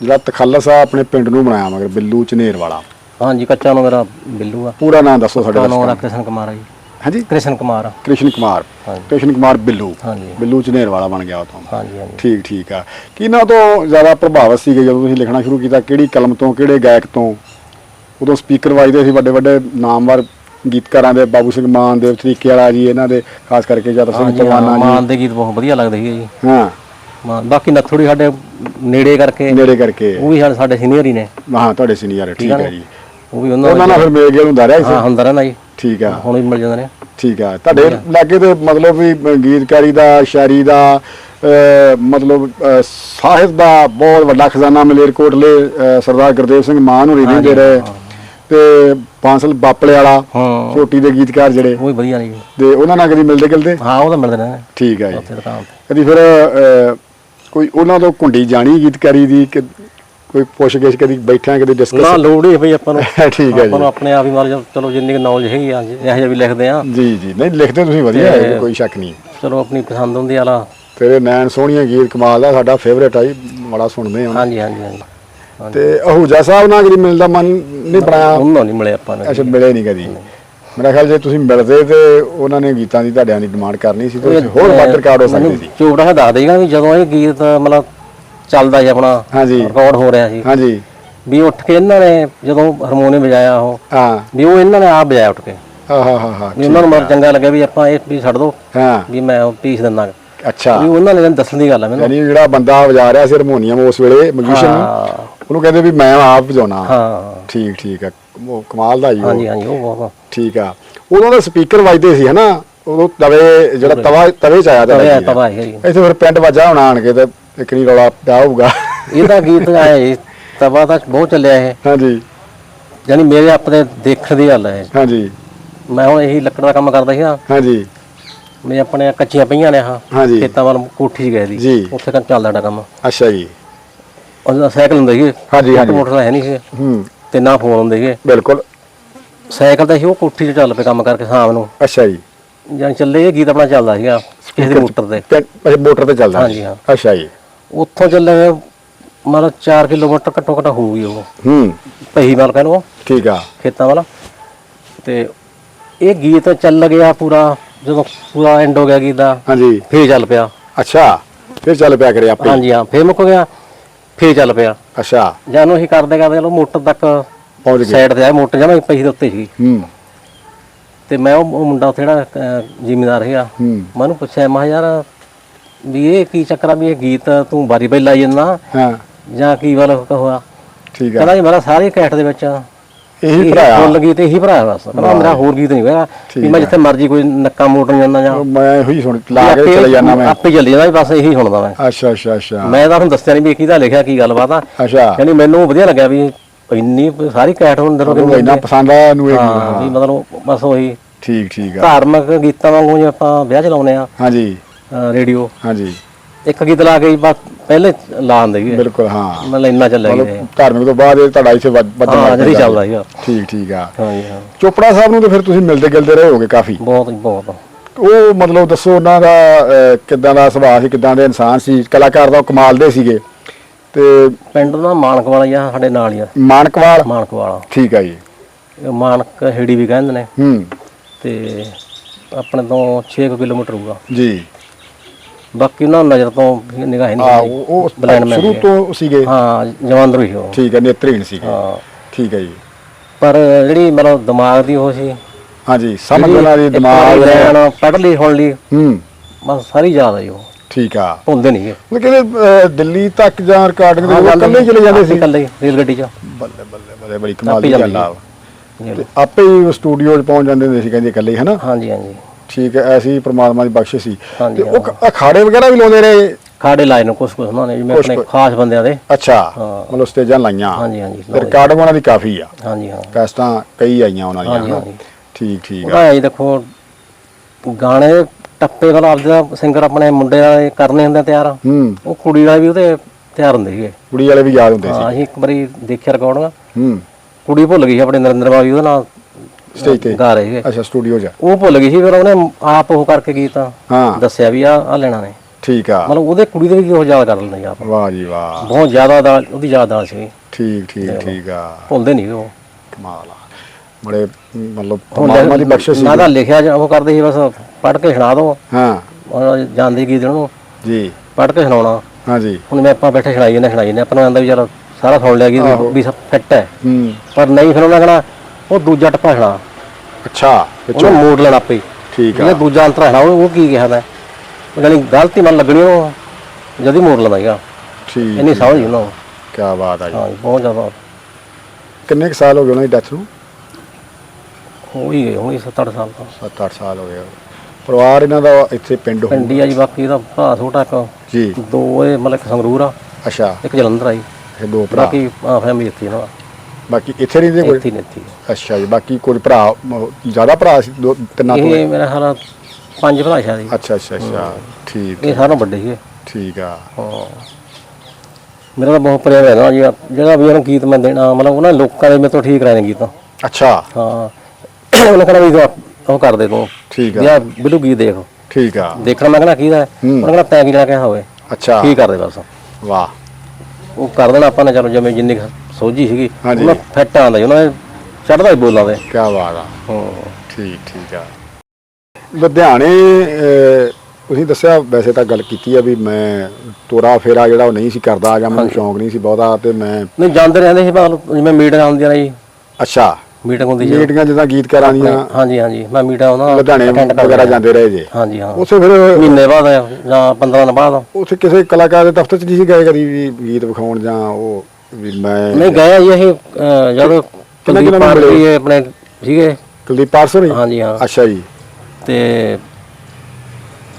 ਜਿਹੜਾ ਤਖੱਲਸ ਆ ਆਪਣੇ ਪਿੰਡ ਨੂੰ ਬਣਾਇਆ ਮਗਰ ਬਿੱਲੂ ਚਨੇਰ ਵਾਲਾ। ਹਾਂਜੀ ਕੱਚਾ ਨੂੰ ਮੇਰਾ ਬਿੱਲੂ ਆ। ਪੂਰਾ ਨਾਮ ਦੱਸੋ ਸਾਡੇ ਦਾ ਨਾਮ ਕ੍ਰਿਸ਼ਨ ਕੁਮਾਰ ਆ ਜੀ। ਹਾਂਜੀ? ਕ੍ਰਿਸ਼ਨ ਕੁਮਾਰ। ਕ੍ਰਿਸ਼ਨ ਕੁਮਾਰ। ਹਾਂਜੀ। ਕ੍ਰਿਸ਼ਨ ਕੁਮਾਰ ਬਿੱਲੂ। ਹਾਂਜੀ। ਬਿੱਲੂ ਚਨੇਰ ਵਾਲਾ ਬਣ ਗਿਆ ਉਤੋਂ ਹਾਂਜੀ ਹਾਂਜੀ। ਠੀਕ ਠੀਕ ਆ। ਕਿਹਨਾਂ ਤੋਂ ਜ਼ਿਆਦਾ ਪ੍ਰਭਾਵਿਤ ਸੀਗੇ ਜਦੋਂ ਤੁਸੀਂ ਲਿਖਣਾ ਸ਼ੁਰੂ ਕੀਤਾ? ਕਿਹੜੀ ਕਲਮ ਤੋਂ ਕਿਹੜੇ ਗਾਇਕ ਤੋਂ? ਉਦੋਂ ਸਪੀਕਰ ਵੱਜਦੇ ਸੀ ਵੱਡੇ ਵੱਡੇ ਨਾਮਵਰ ਗੀਤਕਾਰਾਂ ਦੇ ਬਾਬੂ ਸਿੰਘ ਮਾਨ ਦੇ ਤਰੀਕੇ ਵਾਲਾ ਜੀ ਇਹਨਾਂ ਦੇ ਖਾਸ ਕਰਕੇ ਜਤਰ ਸਿੰਘ ਹਾਂਜੀ ਹਾਂ, ਮਾਨ ਦੇ ਗੀਤ ਬਹੁਤ ਵਧੀਆ ਲੱਗਦੇ ਸੀਗੇ ਜੀ। ਹਾਂ। ਮਾਨ ਬਾਕੀ ਨਥੋੜੀ ਸਾਡੇ ਨੇੜੇ ਕਰਕੇ। ਨੇੜੇ ਕਰਕੇ। ਉਹ ਵੀ ਸਾਡੇ- ਸੀਨੀਅਰ ਹੀ ਨੇ। ਹਾਂ ਤੁਹਾਡੇ ਸੀਨੀਅਰ ਠੀਕ ਆ ਹੈ? ਜੀ। ਉਹ ਵੀ ਉਹਨਾਂ ਉਹਨਾਂ ਨਾਲ ਫਿਰ ਮੇਲ ਗੇਲ ਹੁੰਦਾ ਰਿਹਾ ਹਾਂ ਹੁੰਦਾ ਰਹਿੰਦਾ ਜੀ ਠੀਕ ਆ। ਹੁਣ ਵੀ ਮਿਲ ਜਾਂਦੇ ਨੇ। ਠੀਕ ਆ। ਤੁਹਾਡੇ ਲਾਗੇ ਤੇ ਮਤਲਬ ਵੀ ਗੀਤਕਾਰੀ ਦਾ ਸ਼ਾਇਰੀ ਦਾ ਮਤਲਬ ਸਾਹਿਤ ਦਾ ਬਹੁਤ ਵੱਡਾ ਖਜ਼ਾਨਾ ਮਲੇਰਕੋਟਲੇ ਸਰਦਾਰ ਗੁਰਦੇਵ ਸਿੰਘ ਮਾਨ ਹੋਰੀ ਰਹਿੰਦੇ ਰਹੇ ਤੇ ਬਾਂਸਲ ਬਾਪਲੇ ਵਾਲਾ ਹਾਂ। ਛੋਟੀ ਦੇ ਗੀਤਕਾਰ ਜਿਹੜੇ। ਉਹ ਵੀ ਵਧੀਆ ਨੇ ਤੇ ਉਹਨਾਂ ਨਾਲ ਕਦੀ ਮਿਲਦੇ ਗਿਲਦੇ? ਹਾਂ ਉਹ ਤਾਂ ਮਿਲਦੇ ਨੇ। ਠੀਕ ਆ ਜੀ। ਕਦੀ ਫਿਰ ਕੋਈ ਉਹਨਾਂ ਤੋਂ ਕੁੰਡੀ ਜਾਣੀ ਗੀਤਕਾਰੀ ਦੀ ਕੋਈ ਪੁੱਛ ਗਿੱਛ ਕਦੀ ਬੈਠਿਆ ਕਦੀ ਨਾ ਡਿਸਕਸ ਲੋੜ ਹੀ ਬਈ ਆਪਾਂ ਨੂੰ। [laughs] ਠੀਕ ਹੈ ਆਪਾਂ ਨੂੰ ਜੀ ਆਪਣੇ ਆਪ ਹੀ ਮਾਰ ਜਾ ਚਲੋ ਜਿੰਨੀ ਨੌਲੇਜ ਹੈਗੀ ਆ ਇਹੋ ਜਿਹਾ ਵੀ ਲਿਖਦੇ ਆ। ਜੀ ਜੀ। ਨਹੀਂ ਲਿਖਦੇ ਤੁਸੀਂ ਵਧੀਆ ਹੈ ਕੋਈ ਸ਼ੱਕ ਨਹੀਂ। ਚਲੋ ਆਪਣੀ ਪਸੰਦ ਹੁੰਦੀ ਆਲਾ ਤੇਰੇ ਨੈਣ ਸੋਹਣੀਆਂ ਗੀਤ ਕਮਾਲ ਦਾ ਸਾਡਾ ਫੇਵਰੇਟ ਆ ਜੀ ਬੜਾ ਸੁਣਦੇ ਹਾਂ। ਹਾਂਜੀ ਹਾਂਜੀ ਹਾਂਜੀ। ਤੇ ਅਹੂਜਾ ਸਾਹਿਬ ਨਾਲ ਕਦੀ ਮਿਲਦਾ ਮਨ ਨਹੀਂ ਬਣਾਇਆ? ਉਹਨਾਂ ਨਹੀਂ ਮਿਲੇ ਆਪਾਂ ਨੂੰ। ਅੱਛਾ ਮਿਲੇ ਨਹੀਂ ਕਦੀ। ਮੇਰਾ ਖਿਆਲ ਜੇ ਤੁਸੀਂ ਮਿਲਦੇ ਤੇ ਉਹਨਾਂ ਨੇ ਗੀਤਾਂ ਦੀ ਤੁਹਾਡਿਆਂ ਦੀ ਡਿਮਾਂਡ ਕਰਨੀ ਸੀ ਤੇ ਹੋਰ ਵੱਧ ਰਿਕਾਰਡ ਹੋ ਸਕਦੀ ਸੀ। ਹੈ ਦੱਸ ਦੇਗਾ ਵੀ ਜਦੋਂ ਇਹ ਗੀਤ ਮਤਲਬ ਚੱਲਦਾ ਸੀ ਆਪਣਾ ਹਾਂਜੀ। ਰਿਕਾਰਡ ਹੋ ਰਿਹਾ ਸੀ। ਹਾਂਜੀ। ਵੀ ਉੱਠ ਕੇ ਇਹਨਾਂ ਨੇ ਜਦੋਂ ਹਾਰਮੋਨੀਅਮ ਵਜਾਇਆ ਉਹ ਹਾਂ। ਵੀ ਉਹ ਇਹਨਾਂ ਨੇ ਆਪ ਵਜਾਇਆ ਉੱਠ ਕੇ। ਹਾਂ ਹਾਂ ਹਾਂ ਹਾਂ ਵੀ ਉਹਨਾਂ ਨੂੰ ਮਰ ਚੰਗਾ ਲੱਗਿਆ ਵੀ ਆਪਾਂ ਇਹ ਵੀ ਛੱਡ ਦੋ ਹਾਂ। ਵੀ ਮੈਂ ਉਹ ਪੀਸ ਦਿੰਦਾ ਅੱਛਾ। ਵੀ ਉਹਨਾਂ ਨੇ ਦੱਸਣ ਦੀ ਗੱਲ ਆ ਮੈਨੂੰ। ਯਾਨੀ ਜਿਹੜਾ ਬੰਦਾ ਵਜਾ ਰਿਹਾ ਸੀ ਹਾਰਮੋਨੀਅਮ ਉਸ ਵੇਲੇ ਮਿਊਜ਼ੀਸ਼ੀਅਨ ਹਾਂ। ਉਹਨੂੰ ਕਹਿੰਦੇ ਵੀ ਮੈਂ ਆਪ ਵਜਾਉਣਾ। ਹਾਂ। ਠੀਕ ਠੀਕ ਆ। ਉਹ ਕਮਾਲ ਦਾ ਜੀ ਉਹ। ਹਾਂਜੀ ਹਾਂਜੀ ਉਹ ਬਹੁਤ ਠੀਕ ਆ। ਉਦੋਂ ਦਾ ਸਪੀਕਰ ਵੱਜਦੇ ਸੀ ਹਨਾ। ਉਦੋਂ ਤਵੇ ਜਿਹੜਾ ਤਵਾ ਤਵੇ ਚ ਆਇਆ ਹੈ ਜੀ। ਇੱਥੇ ਫਿਰ ਪਿੰਡ ਵੱਜਾ ਹੋਣਾ ਆਣ ਕੇ ਤੇ ਇੱਕ ਨਹੀਂ ਰੌਲਾ ਪਿਆ ਹੋਊਗਾ। ਇਹਦਾ ਗੀਤ ਆਇਆ ਜੀ ਤਵਾ ਤਾਂ ਬਹੁਤ ਚੱਲਿਆ ਇਹ। ਹਾਂਜੀ। ਯਾਨੀ ਮੇਰੇ ਆਪਣੇ ਦੇਖਣ ਦੀ ਗੱਲ ਹੈ। ਹਾਂਜੀ। ਮੈਂ ਹੁਣ ਇਹੀ ਲੱਕੜ ਦਾ ਕੰਮ ਕਰਦਾ ਸੀਗਾ ਹਾਂਜੀ। ਮੈਂ ਆਪਣੇ ਕੱਚੀਆਂ ਪਈਆਂ ਨੇ ਆਹ ਹਾਂਜੀ। ਖੇਤਾਂ ਵੱਲ ਕੋਠੀ 'ਚ ਗਏ ਜੀ। ਉੱਥੇ ਕੰਮ ਚੱਲਦਾ ਸਾਡਾ ਕੰਮ। ਅੱਛਾ ਜੀ। ਉਹਦਾ ਸਾਈਕਲ ਹੁੰਦੇ ਸੀ। ਹਾਂਜੀ, ਹਾਂਜੀ। ਮੋਟਰ ਹੈ ਨਹੀਂ ਸੀ। ਹੂੰ। ਤੇ ਨਾ ਫੋਨ ਹੁੰਦੇ ਸੀ। ਬਿਲਕੁਲ। ਸਾਈਕਲ ਤਾਂ ਸੀ ਉਹ ਕੋਠੀ 'ਚ ਚੱਲ ਪਏ ਕੰਮ ਕਰਕੇ ਸ਼ਾਮ ਨੂੰ। ਅੱਛਾ ਜੀ। ਜਾਂ ਚੱਲੇ ਇਹ ਗੀਤ ਆਪਣਾ ਚੱਲਦਾ ਸੀਗਾ ਕਿਸੇ ਦੀ ਮੋਟਰ ਤੇ। ਅੱਛਾ ਮੋਟਰ ਤੇ ਚੱਲਦਾ ਹਾਂਜੀ, ਹਾਂ। ਅੱਛਾ ਜੀ। ਉੱਥੋਂ ਚੱਲੇ ਮਤਲਬ 4 ਕਿਲੋਮੀਟਰ ਘੱਟੋ ਘੱਟ ਹੋਊਗੀ ਉਹ। ਹੂੰ। ਪਹੀ ਵਾਲ ਕਹਿੰਦੇ ਠੀਕ ਆ। ਖੇਤਾਂ ਵਾਲਾ। ਤੇ ਇਹ ਗੀਤ ਚੱਲ ਗਿਆ ਪੂਰਾ ਜਦੋਂ ਪੂਰਾ ਐਂਡ ਹੋ ਗਿਆ ਗੀਤ ਦਾ ਹਾਂਜੀ। ਫੇਰ ਚੱਲ ਪਿਆ। ਅੱਛਾ ਫਿਰ ਚੱਲ ਪਿਆ ਕਰੇ ਆਪੇ। ਹਾਂਜੀ ਹਾਂ ਫੇਰ ਮੁੱਕ ਗਿਆ ਫੇਰ ਚੱਲ ਪਿਆ। ਅੱਛਾ। ਜਾਨੂੰ ਅਸੀਂ ਕਰਦੇ ਕਰਦੇ ਚਲੋ ਮੋਟਰ ਤੱਕ ਪਹੁੰਚ ਗਏ। ਸਾਈਡ ਤੇ ਆ ਮੋਟਰ ਜਮਾ ਪਹੀ ਦੇ ਉੱਤੇ ਸੀ ਹੂੰ। ਤੇ ਮੈਂ ਉਹ ਉਹ ਮੁੰਡਾ ਉੱਥੇ ਜਿਹੜਾ ਜ਼ਿਮੀਂਦਾਰ ਸੀਗਾ। ਹੂੰ। ਮੈਂ ਉਹਨੂੰ ਪੁੱਛਿਆ ਮੈਂ ਯਾਰ ਵੀ ਇਹ ਕੀ ਚੱਕਰ ਆ ਵੀ ਇਹ ਗੀਤ ਤੂੰ ਬਾਰੀ ਬਾਰੀ ਲਾਈ ਜਾਂਦਾ? ਹਾਂ। ਜਾਂ ਕੀ ਵਾਲ ਹੋਇਆ? ਠੀਕ ਆ। ਕਹਿੰਦਾ ਜੀ ਮੇਰਾ ਸਾਰੇ ਕੈਟ ਦੇ ਵਿੱਚ ਇਹੀ ਭਰਾਇਆ ਫੁੱਲ ਗੀਤ ਇਹੀ ਭਰਾਇਆ ਬਸ। ਕਹਿੰਦਾ ਮੇਰਾ ਹੋਰ ਗੀਤ ਨਹੀਂ ਹੋਇਆ ਵੀ ਮੈਂ। ਜਿੱਥੇ ਮਰਜ਼ੀ ਕੋਈ ਨੱਕਾ ਮੋਟਰ ਜਾਂਦਾ ਜਾਂ ਮੈਂ ਇਹੀ ਸੁਣ ਲਾ ਕੇ ਚਲੇ ਜਾਣਾ ਮੈਂ। ਆਪੇ ਚੱਲੀ ਜਾਂਦਾ ਵੀ ਬਸ ਇਹੀ ਸੁਣਦਾ ਮੈਂ। ਅੱਛਾ ਅੱਛਾ ਅੱਛਾ। ਮੈਂ ਤਾਂ ਤੁਹਾਨੂੰ ਦੱਸਿਆ ਨਹੀਂ ਵੀ ਇਹ ਕਿਹਦਾ ਲਿਖਿਆ ਕੀ ਗੱਲਬਾਤ ਆ। ਅੱਛਾ। ਯਾਨੀ ਮੈਨੂੰ ਵਧੀਆ ਲੱਗਿਆ ਵੀ ਇੰਨੀ ਸਾਰੀ ਕੈਟ ਹੋਣ ਦੇ ਉਹਨੂੰ ਇੰਨਾ ਪਸੰਦ ਆਇਆ ਇਹਨੂੰ ਇਹ ਹਾਂ ਵੀ ਮਤਲਬ ਬਸ ਉਹੀ ਠੀਕ ਠੀਕ ਆ। ਧਾਰਮਿਕ ਗੀਤਾਂ ਵਾਂਗੂ ਜੇ ਆਪਾਂ ਵਿਆਹ ਚ ਲਾਉਨੇ ਆ ਹਾਂਜੀ। ਰੇਡੀਓ। ਹਾਂਜੀ। ਇੱਕ ਗੀਤ ਲਾ ਕੇ ਬਸ ਪਹਿਲੇ ਲਾ ਦਿੰਦੇ ਸੀ ਬਿਲਕੁਲ ਹਾਂ। ਮਤਲਬ ਇੰਨਾ ਚੱਲਿਆ ਮਤਲਬ ਗਿਆ ਧਾਰਮਿਕ ਤੋਂ ਬਾਅਦ ਇਹ ਤੁਹਾਡਾ ਇੱਥੇ ਵੱਧ ਵੱਧਣ ਹਾਂ ਜਿਹੜੀ। ਚੱਲਦਾ ਸੀਗਾ। ਠੀਕ ਠੀਕ ਆ। ਹਾਂਜੀ ਹਾਂ। ਚੋਪੜਾ ਸਾਹਿਬ ਨੂੰ ਤਾਂ ਫਿਰ ਤੁਸੀਂ ਮਿਲਦੇ ਗਿਲਦੇ ਰਹੇ ਹੋਗੇ ਕਾਫੀ? ਬਹੁਤ ਬਹੁਤ। ਉਹ ਮਤਲਬ ਦੱਸੋ ਉਹਨਾਂ ਦਾ ਕਿੱਦਾਂ ਦਾ ਸੁਭਾਅ ਸੀ ਕਿੱਦਾਂ ਦੇ ਇਨਸਾਨ ਸੀ? ਕਲਾਕਾਰ ਦਾ ਕਮਾਲ ਦੇ ਸੀਗੇ। ਤੇ ਪਿੰਡ ਦਾ ਮਾਨਕ ਵਾਲਾ ਹੀ ਆ ਸਾਡੇ ਨਾਲ ਹੀ ਆ। ਮਾਨਕਵਾਲ ਮਾਨਕ ਵਾਲਾ। ਠੀਕ ਆ ਜੀ। ਮਾਨਕ ਹੇੜੀ ਵੀ ਕਹਿੰਦੇ ਨੇ। ਹੂੰ। ਤੇ ਆਪਣੇ ਤੋਂ 6 ਕਿਲੋਮੀਟਰ ਹੋਊਗਾ। ਜੀ। ਬਾਕੀ ਉਹਨਾਂ ਨੂੰ ਨਜ਼ਰ ਤੋਂ ਨਿਗਾਹ ਨਹੀਂ ਉਹ ਉਹ Blind-man ਸ਼ੁਰੂ। ਤੋਂ ਸੀਗੇ। ਹਾਂ ਜਵਾਨਦਰ ਹੀ ਉਹ। ਠੀਕ ਹੈ ਨੇਤਰਹੀਣ ਸੀਗੇ। ਹਾਂ। ਠੀਕ ਹੈ ਜੀ। ਪਰ ਜਿਹੜੀ ਮਤਲਬ ਦਿਮਾਗ ਦੀ ਉਹ ਸੀ। ਹਾਂਜੀ ਸਮਝ ਇੱਕ ਦਿਮਾਗ ਲੈਣ ਪੜ੍ਹ ਲਈ ਹੁਣ ਲਈ ਹੂੰ। ਬਸ ਸਾਰੀ ਯਾਦ ਆਈ ਉਹ। ਠੀਕ ਆ। ਭੁੱਲਦੇ ਨਹੀਂਗੇ ਉਹ ਕਹਿੰਦੇ ਦਿੱਲੀ ਤੱਕ ਜਾਂ ਰਿਕਾਰਡਿੰਗ ਦੇ ਹੀ ਚਲੇ ਜਾਂਦੇ ਸੀ। ਇਕੱਲੇ ਹੀ, ਰੇਲ ਗੱਡੀ 'ਚ। ਬੱਲੇ ਬੱਲੇ ਬੱਲੇ ਬੜੀ ਕਮਾਲ ਦੀ ਗੱਲ ਆ। ਆਪੇ ਹੀ ਸਟੂਡੀਓ 'ਚ ਪਹੁੰਚ ਜਾਂਦੇ ਹੁੰਦੇ ਸੀ ਕਹਿੰਦੇ ਇਕੱਲੇ ਹੀ ਹਨਾ? ਹਾਂਜੀ ਹਾਂਜੀ। ਠੀਕ ਹੈ ਐਸੀ ਪ੍ਰਮਾਤਮਾ ਦੀ ਬਖਸ਼ਿਸ਼ ਸੀ। ਹਾਂਜੀ, ਤੇ ਉਹ ਕ- ਅਖਾੜੇ ਵਗੈਰਾ ਵੀ ਲਾਉਂਦੇ ਰਹੇ? ਖਾੜੇ ਲਾਏ ਨੂੰ ਕੁਛ ਕੁਛ ਉਹਨਾਂ ਨੇ ਕੁਛ ਆਪਣੇ ਕੁਛ। ਖਾਸ ਬੰਦਿਆਂ ਦੇ। ਅੱਛਾ ਹਾਂ। ਮਤਲਬ ਸਟੇਜਾਂ ਲਾਈਆਂ। ਹਾਂਜੀ ਹਾਂਜੀ ਤੇ ਰਿਕਾਰਡਿੰਗ ਉਹਨਾਂ ਦੀ ਕਾਫੀ ਆ। ਹਾਂਜੀ ਹਾਂ। ਕੈਸਟਾਂ ਕਈ ਆਈਆਂ ਉਹਨਾਂ ਦੀਆਂ ਹਾਂਜੀ ਠੀਕ ਠੀਕ ਆ। ਇਹ ਦੇਖੋ ਗਾਣੇ ਟੱਪੇ ਵਾਲਾ ਆਪਦਾ ਸਿੰਗਰ ਆਪਣੇ ਮੁੰਡੇ ਵਾਲੇ ਕਰਨੇ ਹੁੰਦੇ ਤਿਆਰ। ਹੂੰ। ਉਹ ਕੁੜੀ ਵਾਲੇ ਵੀ ਉਹਦੇ ਤਿਆਰ ਹੁੰਦੇ ਸੀਗੇ। ਕੁੜੀ ਵਾਲੇ ਵੀ ਯਾਦ ਹੁੰਦੇ ਹਾਂ ਸੀ। ਅਸੀਂ ਇੱਕ ਵਾਰੀ ਦੇਖਿਆ ਰਿਕਾਰਡਿੰਗ ਹੂੰ। ਕੁੜੀ ਭੁੱਲ ਗਈ ਸੀ ਆਪਣੇ ਨਰਿੰਦਰ ਬਾਬੀ ਉਹਦੇ ਨਾਲ। ਸਟੇਜ ਤੇ ਗਾ ਰਹੇ ਸੀਗੇ ਅੱਛਾ ਸਟੂਡੀਓ 'ਚ ਉਹ ਭੁੱਲ ਗਈ ਸੀ ਫਿਰ ਉਹਨੇ ਆਪ ਉਹ ਕਰਕੇ ਗੀਤ ਹਾਂ। ਦੱਸਿਆ ਵੀ ਆ ਆ ਲੈਣਾ ਨੇ। ਠੀਕ ਆ। ਮਤਲਬ ਉਹਦੇ ਕੁੜੀ ਦੇ ਵੀ ਉਹ ਯਾਦ ਕਰ ਲੈਂਦੇ ਆਪ। ਵਾਹ ਜੀ ਵਾਹ। ਬਹੁਤ ਜ਼ਿਆਦਾ ਦਾ ਉਹਦੀ ਯਾਦਾਂ ਸੀ। ਠੀਕ ਠੀਕ ਠੀਕ ਆ। ਭੁੱਲਦੇ ਨਹੀਂ ਉਹ। ਕਮਾਲ ਆ। ਬੜੇ ਮਤਲਬ ਪਰਮਾਤਮਾ ਦੀ ਬਖਸ਼ਿਸ਼ ਸੀ। ਨਾ ਲਿਖਿਆ ਜਾਂ ਉਹ ਕਰਦੇ ਸੀ ਬਸ ਪੜ੍ਹ ਕੇ ਸੁਣਾ ਦੋ। ਹਾਂ। ਜਾਂਦੇ ਗੀਤ ਉਹਨੂੰ ਜੀ। ਪੜ੍ਹ ਕੇ ਸੁਣਾਉਣਾ। ਹਾਂਜੀ ਹੁਣ ਮੈਂ ਆਪਾਂ ਬੈਠੇ ਸੁਣਾਈ ਜਾਂਦੇ ਸੁਣਾਈ ਜਾਂਦੇ। ਆਪਾਂ ਨੂੰ ਆਂਦਾ ਵੀ ਚਲ ਸਾਰਾ ਸੁਣ ਲਿਆ ਗੀਤ। ਵੀ ਸਭ ਫਿੱਟ ਹੈ। ਹੂੰ। ਪਰ ਨਹੀਂ ਫਿਰ ਉਹਨਾਂ ਕਹਣਾ ਉਹ ਦੂਜਾ ਟੱਪਾ ਅੱਛਾ। ਵਿੱਚੋਂ ਉਹਨੂੰ ਮੋੜ ਲੈਣਾ ਹੀ। ਠੀਕ ਆ। ਇਹ ਦੂਜਾ ਅੰਤਰ ਹੈ ਉਹ ਉਹ ਕੀ ਕਿਹਾ ਮੈਂ? ਜਾਨੀ ਗਲਤੀ ਮਨ ਲੱਗਣੀ ਉਹ ਜਦ ਹੀ ਮੋੜ ਲੈਂਦਾ ਹੈਗਾ ਠੀਕ ਇੰਨੀ ਸਮਝ ਨਹੀਂ ਉਹਨਾਂ। ਨੂੰ ਕੀ ਬਾਤ ਆ ਜੀ। ਹਾਂ ਬਹੁਤ ਜ਼ਿਆਦਾ। ਕਿੰਨੇ ਕੁ ਸਾਲ ਹੋ ਗਏ ਉਹਨਾਂ ਦੀ ਡੈਥ ਨੂੰ? ਹੋ ਹੀ ਗਏ ਹੋਣੀ 7-8 ਸਾਲ ਤੋਂ। 7-8 ਸਾਲ ਹੋ ਗਏ। ਪਰਿਵਾਰ ਇਹਨਾਂ ਦਾ ਇੱਥੇ ਪਿੰਡ ਹੋ ਪਿੰਡੀ ਆ ਜੀ ਬਾਕੀ ਇਹਦਾ ਭਰਾ ਛੋਟਾ ਇੱਕ। ਜੀ। ਦੋ ਇਹ ਮਤਲਬ ਇੱਕ ਸੰਗਰੂਰ ਆ। ਅੱਛਾ। ਇੱਕ ਜਲੰਧਰ ਆ ਜੀ। ਇਹ ਦੋ ਭਰਾ। ਬਾਕੀ ਫੈਮਿਲੀ ਇੱਥੇ ਨਾ। ਬਾਕੀ ਇੱਥੇ ਰਹਿੰਦੇ ਕੋਈ? ਇੱਥੇ ਹੀ ਨੇ ਇੱਥੇ ਹੀ। ਅੱਛਾ ਜੀ ਬਾਕੀ ਕੋਈ ਭਰਾ ਜ਼ਿਆਦਾ ਭਰਾ ਸੀ ਦੋ ਤਿੰਨਾਂ ਤੋਂ? ਇਹ ਮੇਰਾ ਹਾਲਾ ਪੰਜ ਭਰਾ ਸ਼ਾਇਦ ਜੀ ਅੱਛਾ ਅੱਛਾ ਅੱਛਾ ਠੀਕ ਇਹ ਸਾਰਿਆਂ ਵੱਡੇ ਸੀਗੇ ਠੀਕ ਆ। ਹਾਂ। ਮੇਰਾ ਤਾਂ ਬਹੁਤ ਪ੍ਰੇਮ ਹੈ ਨਾ ਜੀ ਜਿਹੜਾ ਵੀ ਉਹਨੂੰ ਗੀਤ ਮੈਂ ਦੇਣਾ ਮਤਲਬ ਉਹਨਾਂ ਲੋਕਾਂ ਦੇ ਮੇਰੇ ਤੋਂ ਠੀਕ ਰਹਿਣੇ ਗੀਤ। ਅੱਛਾ। ਹਾਂ। [clears throat] ਉਹਨੇ ਕਹਿੰਦਾ ਵੀ ਉਹ ਕਰ ਦੇ ਤੂੰ। ਠੀਕ ਆ। ਯਾ ਬਿਲੂ ਗੀਤ ਦੇਖ। ਠੀਕ ਆ। ਦੇਖਣਾ ਮੈਂ ਕਹਿੰਦਾ ਹੈ? ਹੂੰ। ਉਹਨੇ ਕਹਿੰਦਾ ਤੈਂ ਕੀ ਲੈਣਾ ਕਿਹਾ ਹੋਵੇ। ਅੱਛਾ। ਕੀ ਕਰਦੇ ਬਸ। ਵਾਹ। ਉਹ ਕਰ ਦੇਣਾ ਆਪਾਂ ਨੇ ਚਲੋ ਜਿਵੇਂ ਜਿੰਨੀ ਕੁ ਸੋਝੀ ਸੀਗੀ। ਹਾਂਜੀ। ਉਹਨਾਂ ਫਿੱਟ ਆਉਂਦਾ ਜੀ ਉਹਨਾਂ ਚੜਦਾ ਹੀ ਬੋਲਾਂ ਦੇ ਕੀ ਬਾਤ ਆ। ਹਾਂ। ਠੀਕ ਠੀਕ ਆ। ਲੁਧਿਆਣੇ ਅਹ, ਤੁਸੀਂ ਦੱਸਿਆ ਵੈਸੇ ਤਾਂ ਗੱਲ ਕੀਤੀ ਆ ਵੀ ਮੈਂ ਤੋਰਾ ਫੇਰਾ ਜਿਹੜਾ ਉਹ ਨਹੀਂ ਸੀ ਕਰਦਾ ਜਾਂ ਮੈਨੂੰ ਸ਼ੌਂਕ ਨਹੀਂ ਸੀ ਬਹੁਤਾ ਤੇ ਮੈਂ ਨਹੀਂ ਜਾਂਦੇ ਰਹਿੰਦੇ ਸੀ ਮਤਲਬ ਜਿਵੇਂ ਮੀਟਿੰਗ ਆਉਂਦੀਆਂ ਨੇ ਜੀ। ਅੱਛਾ। ਮੀਟਿੰਗ ਹੁੰਦੀ ਸੀ। ਮੀਟਿੰਗਾਂ ਜਿੱਦਾਂ ਗੀਤਕਾਰਾਂ ਦੀਆਂ। ਹਾਂਜੀ ਹਾਂਜੀ ਮੈਂ ਮੀਟਿੰਗ ਉਹਨਾਂ ਲੁਧਿਆਣੇ attend ਕਰਦਾ ਵਗੈਰਾ। ਜਾਂਦੇ ਰਹੇ ਜੇ। ਹਾਂਜੀ ਹਾਂ। ਉੱਥੇ ਫਿਰ ਮਹੀਨੇ ਬਾਅਦ ਜਾਂ 15 ਦਿਨ ਬਾਅਦ। ਉੱਥੇ ਕਿਸੇ ਕਲਾਕਾਰ ਦੇ ਦਫ਼ਤਰ 'ਚ ਨਹੀਂ ਸੀ ਗਏ ਕਦੀ ਵੀ ਗੀਤ ਵਿਖਾਉਣ ਜਾਂ ਉਹ ਵੀ ਮੈਂ ਨਹੀਂ ਗਏ ਆ ਜੀ ਇਹ ਅਹ, ਜਦੋਂ ਕਿੰਨਾ ਕੁਲਦੀਪ ਨੂੰ ਮਿਲੇ? ਪਾਰਟੀ ਇਹ ਆਪਣੇ ਸੀਗੇ। ਕੁਲਦੀਪ ਪਾਰਸੋ ਨਹੀਂ? ਹਾਂਜੀ ਹਾਂ। ਅੱਛਾ ਜੀ। ਤੇ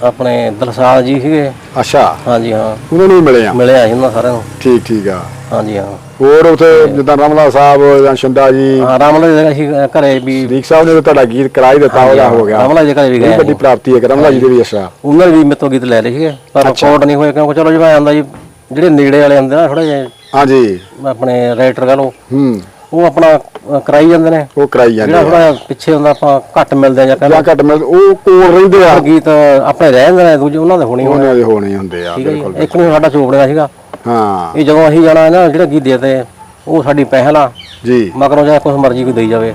ਆਪਣੇ ਦਲਸਾਲ ਜੀ ਸੀਗੇ। ਅੱਛਾ। ਹਾਂਜੀ ਹਾਂ। ਉਹਨਾਂ ਨੂੰ ਹੀ ਮਿਲੇ ਆ? ਮਿਲਿਆ ਸੀ ਉਹਨਾਂ ਸਾਰਿਆਂ ਨੂੰ। ਠੀਕ ਠੀਕ ਆ। ਹਾਂਜੀ ਹਾਂ। ਹੋਰ ਉੱਥੇ ਜਿੱਦਾਂ ਰਮਲਾ ਸਾਹਿਬ ਜਾਂ ਸ਼ਿੰਦਾ ਜੀ? ਹਾਂ ਰਾਮਲਾ ਜੀ ਦੇ ਅਸੀਂ ਘਰੇ ਵੀ ਦੀਕ ਸਾਹਿਬ ਨੇ ਤਾਂ ਤੁਹਾਡਾ ਗੀਤ ਕਰਾ ਹੀ ਦਿੱਤਾ ਉਹਦਾ ਹੋ। ਗਿਆ। ਰਾਮਲਾ ਜੀ ਘਰੇ ਵੀ ਇਹ ਗਏ ਵੱਡੀ ਪ੍ਰਾਪਤੀ ਹੈ ਕਿ ਰਮਲਾ ਜੀ ਦੇ ਵੀ ਅੱਛਾ ਉਹਨਾਂ ਨੇ ਵੀ ਮੇਰੇ ਤੋਂ ਗੀਤ ਲੈ ਲਏ ਸੀਗੇ ਪਰ ਰਿਕਾਰਡ ਨਹੀਂ ਹੋਏ ਕਿਉਂਕਿ ਚਲੋ ਜਿਵੇਂ ਆਂਦਾ ਜੀ ਜਿਹੜੇ ਨੇੜੇ ਵਾਲੇ ਹੁੰਦੇ ਨਾ ਥੋੜਾ ਜਿਹਾ ਹਾਂਜੀ ਆਪਣੇ ਰਾਈਟਰ ਕਹ ਲਓ ਹੂੰ। ਉਹ ਆਪਣਾ ਕਰਾਈ ਜਾਂਦੇ ਨੇ। ਉਹ ਕਰਾਈ ਜਾਂਦੇ ਜਿਹੜਾ ਆ। ਥੋੜਾ ਪਿੱਛੇ ਹੁੰਦਾ ਆਪਾਂ ਘੱਟ ਮਿਲਦੇ ਆ ਜਾਂ ਜਾਂ ਕਹਿੰਦੇ ਘੱਟ ਮਿਲ ਉਹ ਕੋਲ ਰਹਿੰਦੇ ਆ। ਗੀਤ ਆਪਣੇ ਰਹਿ ਜਾਂਦੇ ਨੇ ਦੂਜੇ ਉਹਨਾਂ ਦੇ ਹੋਣੀ ਹੋਣੀ ਉਹਨਾਂ ਦੇ ਹੋਣੇ ਹੁੰਦੇ ਆ ਠੀਕ ਹੈ ਬਿਲਕੁਲ ਜੀ ਇੱਕ ਨੂੰ ਸਾਡਾ ਚੋਪੜਿਆ ਸੀਗਾ। ਹਾਂ। ਇਹ ਜਦੋਂ ਅਸੀਂ ਜਾਣਾ ਨਾ ਜਿਹੜਾ ਗੀਤ ਦੇ ਤੇ ਉਹ ਸਾਡੀ ਪਹਿਲ ਆ। ਜੀ। ਮਗਰੋਂ ਜਾਂ ਕੁਝ ਮਰਜ਼ੀ ਕੋਈ ਦੇਈ ਜਾਵੇ।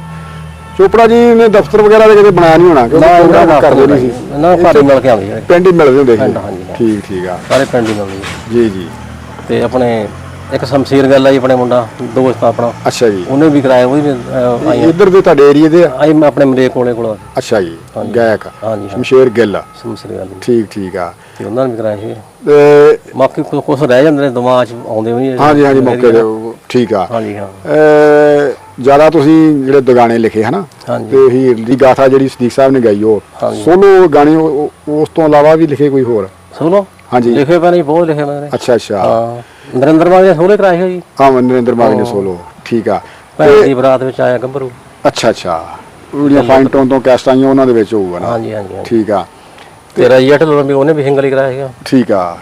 ਚੋਪੜਾ ਜੀ ਨੇ ਦਫ਼ਤਰ ਵਗੈਰਾ ਦੇ ਕਦੇ ਬਣਾਇਆ ਨਹੀਂ ਹੋਣਾ ਕਿਉਂਕਿ ਪ੍ਰੋਗਰਾਮ ਕਰਦੇ ਨਹੀਂ ਸੀ। ਨਾ ਭਾਰੀ ਮਿਲ ਕੇ ਆਉਂਦੇ ਪਿੰਡ ਹੀ ਮਿਲਦੇ ਹੁੰਦੇ ਸੀ। ਹਾਂਜੀ। ਠੀਕ ਠੀਕ ਆ। ਸਾਰੇ ਪਿੰਡ ਹੀ ਮਿਲਦੇ। ਜੀ ਜੀ। ਤੇ ਆਪਣੇ ਇੱਕ ਸ਼ਮਸ਼ੀਰ ਗੱਲ ਆ ਜੀ ਆਪਣੇ ਮੁੰਡਾ ਦੋਸਤ ਆ ਆਪਣਾ। ਅੱਛਾ ਜੀ। ਉਹਨੇ ਵੀ ਕਰਾਇਆ ਉਹ ਵੀ ਅਹ, ਆਈ ਇੱਧਰ ਦੇ ਤੁਹਾਡੇ ਏਰੀਏ ਦੇ ਆ? ਆਈ ਮੈਂ ਆਪਣੇ ਮਲੇ ਕੋਲੇ ਕੋਲ ਅੱਛਾ ਜੀ ਗਾਇਕ ਹਾਂਜੀ ਹਾਂ ਸ਼ਮਸ਼ੇਰ ਗਿੱਲ ਸ਼ਮਸ਼ੀਰ ਗੱਲ ਠੀਕ ਠੀਕ ਆ। ਤੇ ਉਹਨਾਂ ਨੇ ਵੀ ਕਰਾਇਆ ਸੀ। ਤੇ ਬਾਕੀ ਕੁਝ ਕੁਝ ਰਹਿ ਜਾਂਦੇ ਨੇ ਦਿਮਾਗ 'ਚ ਆਉਂਦੇ ਵੀ ਨਹੀਂ ਹਾਂਜੀ ਹਾਂਜੀ ਮੌਕੇ ਦੇ ਉਹ ਠੀਕ ਆ। ਹਾਂਜੀ ਹਾਂ। ਜ਼ਿਆਦਾ ਤੁਸੀਂ ਜਿਹੜੇ ਦੁਗਾਣੇ ਲਿਖੇ ਹਨਾ? ਹਾਂਜੀ। ਤੇ ਹੀਰ ਦੀ ਗਾਥਾ ਜਿਹੜੀ ਸਦੀਕ ਸਾਹਿਬ ਨੇ ਗਾਈ ਉਹ ਹਾਂਜੀ। ਸੋਲੋ ਗਾਣੇ ਉਹ- ਉਹ- ਉਸ ਤੋਂ ਇਲਾਵਾ ਵੀ ਲਿਖੇ ਕੋਈ ਹੋਰ? ਸੁਣੋ। ਹਾਂਜੀ। ਲਿਖੇ ਪਏ ਨਹੀਂ ਬਹੁਤ ਲਿਖੇ ਮੈਂ ਅੱਛਾ ਅੱਛਾ। ਹਾਂ। ਨਰਿੰਦਰ ਮਾਨ ਦੇ ਸੋਲੇ ਕਰਾਏ ਹੋਏ ਜੀ। ਹਾਂ ਨਰਿੰਦਰ ਮਾਨ ਨੇ ਸੋਲੋ ਠੀਕ ਆ। ਭੈਣ ਦੀ ਬਰਾਤ ਵਿੱਚ ਆਇਆ ਗੱਭਰੂ ਅੱਛਾ ਅੱਛਾ। ਜਿਹੜੀਆਂ ਫਾਈਨ ਟੋਨ ਤੋਂ ਕੈਸਟ ਆਈਆਂ ਉਹਨਾਂ ਦੇ ਵਿੱਚ ਹੋਊਗਾ ਨਾ। ਹਾਂਜੀ ਹਾਂਜੀ। ਠੀਕ ਆ। ਤੇ ਰਜੀਆ ਢਿੱਲੋਂ ਵੀ ਉਹਨੇ ਵੀ ਸਿੰਗਲ ਹੀ ਕਰਾਇਆ ਸੀਗਾ। ਠੀਕ ਆ।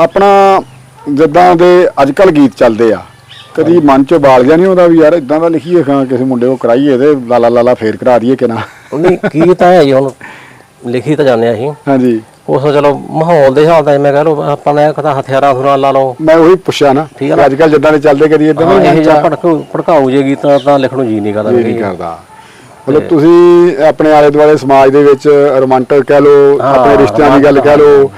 ਆਪਣਾ ਜਿੱਦਾਂ ਦੇ ਅੱਜ ਕੱਲ ਗੀਤ ਚੱਲਦੇ ਆ ਕਦੀ ਮਨ ਚ ਬਾਲ ਗਿਆ ਨਹੀਂ ਉਹਦਾ ਵੀ ਯਾਰ ਇਦਾਂ ਦਾ ਲਿਖੀਏ ਖਾਂ ਕਿਸੇ ਮੁੰਡੇ ਕੋ ਕਰਾਈਏ ਤੇ ਲਾਲਾ ਲਾਲਾ ਫੇਰ ਕਰਾ ਦਈਏ ਕਿ ਨਾ। ਉਹਨੇ ਕੀ ਤਾਂ ਹੈ ਜੀ ਹੁਣ ਲਿਖੀ ਤਾਂ ਜਾਂਦੇ ਆ ਅਸੀਂ। ਹਾਂਜੀ। ਉਸ ਤੋਂ ਚਲੋ ਮਾਹੌਲ ਦੇ ਹਿਸਾਬ ਨਾਲ ਮੈਂ ਕਹ ਲਓ ਆਪਾਂ ਨੇ ਕਦਾ ਹਥਿਆਰਾਂ ਹੁਰਾਂ ਲਾ ਲਓ। ਮੈਂ ਉਹੀ ਪੁੱਛਿਆ ਨਾ ਠੀਕ ਨਾ। ਅੱਜ ਕੱਲ ਜਿੱਦਾਂ ਦੇ ਚੱਲਦੇ ਕਦੀ ਇਦਾਂ ਹਾਂ, ਇਹ ਜਿਹਾ ਭੜਕਾਊ ਭੜਕਾਊ ਜੇ ਗੀਤ ਤਾਂ ਲਿਖਣ ਨੂੰ ਜੀ ਨਹੀਂ ਕਰਦਾ ਨਹੀਂ ਕਰਦਾ। ਮਤਲਬ ਤੁਸੀਂ ਆਪਣੇ ਆਲੇ ਦੁਆਲੇ ਸਮਾਜ ਦੇ ਵਿੱਚ ਰੋਮਾਂਟਿਕ ਕਹਿ ਲਓ ਹਾਂ, ਆਪਣੇ ਰਿਸ਼ਤਿਆਂ ਦੀ ਗੱਲ ਕਹਿ ਲਓ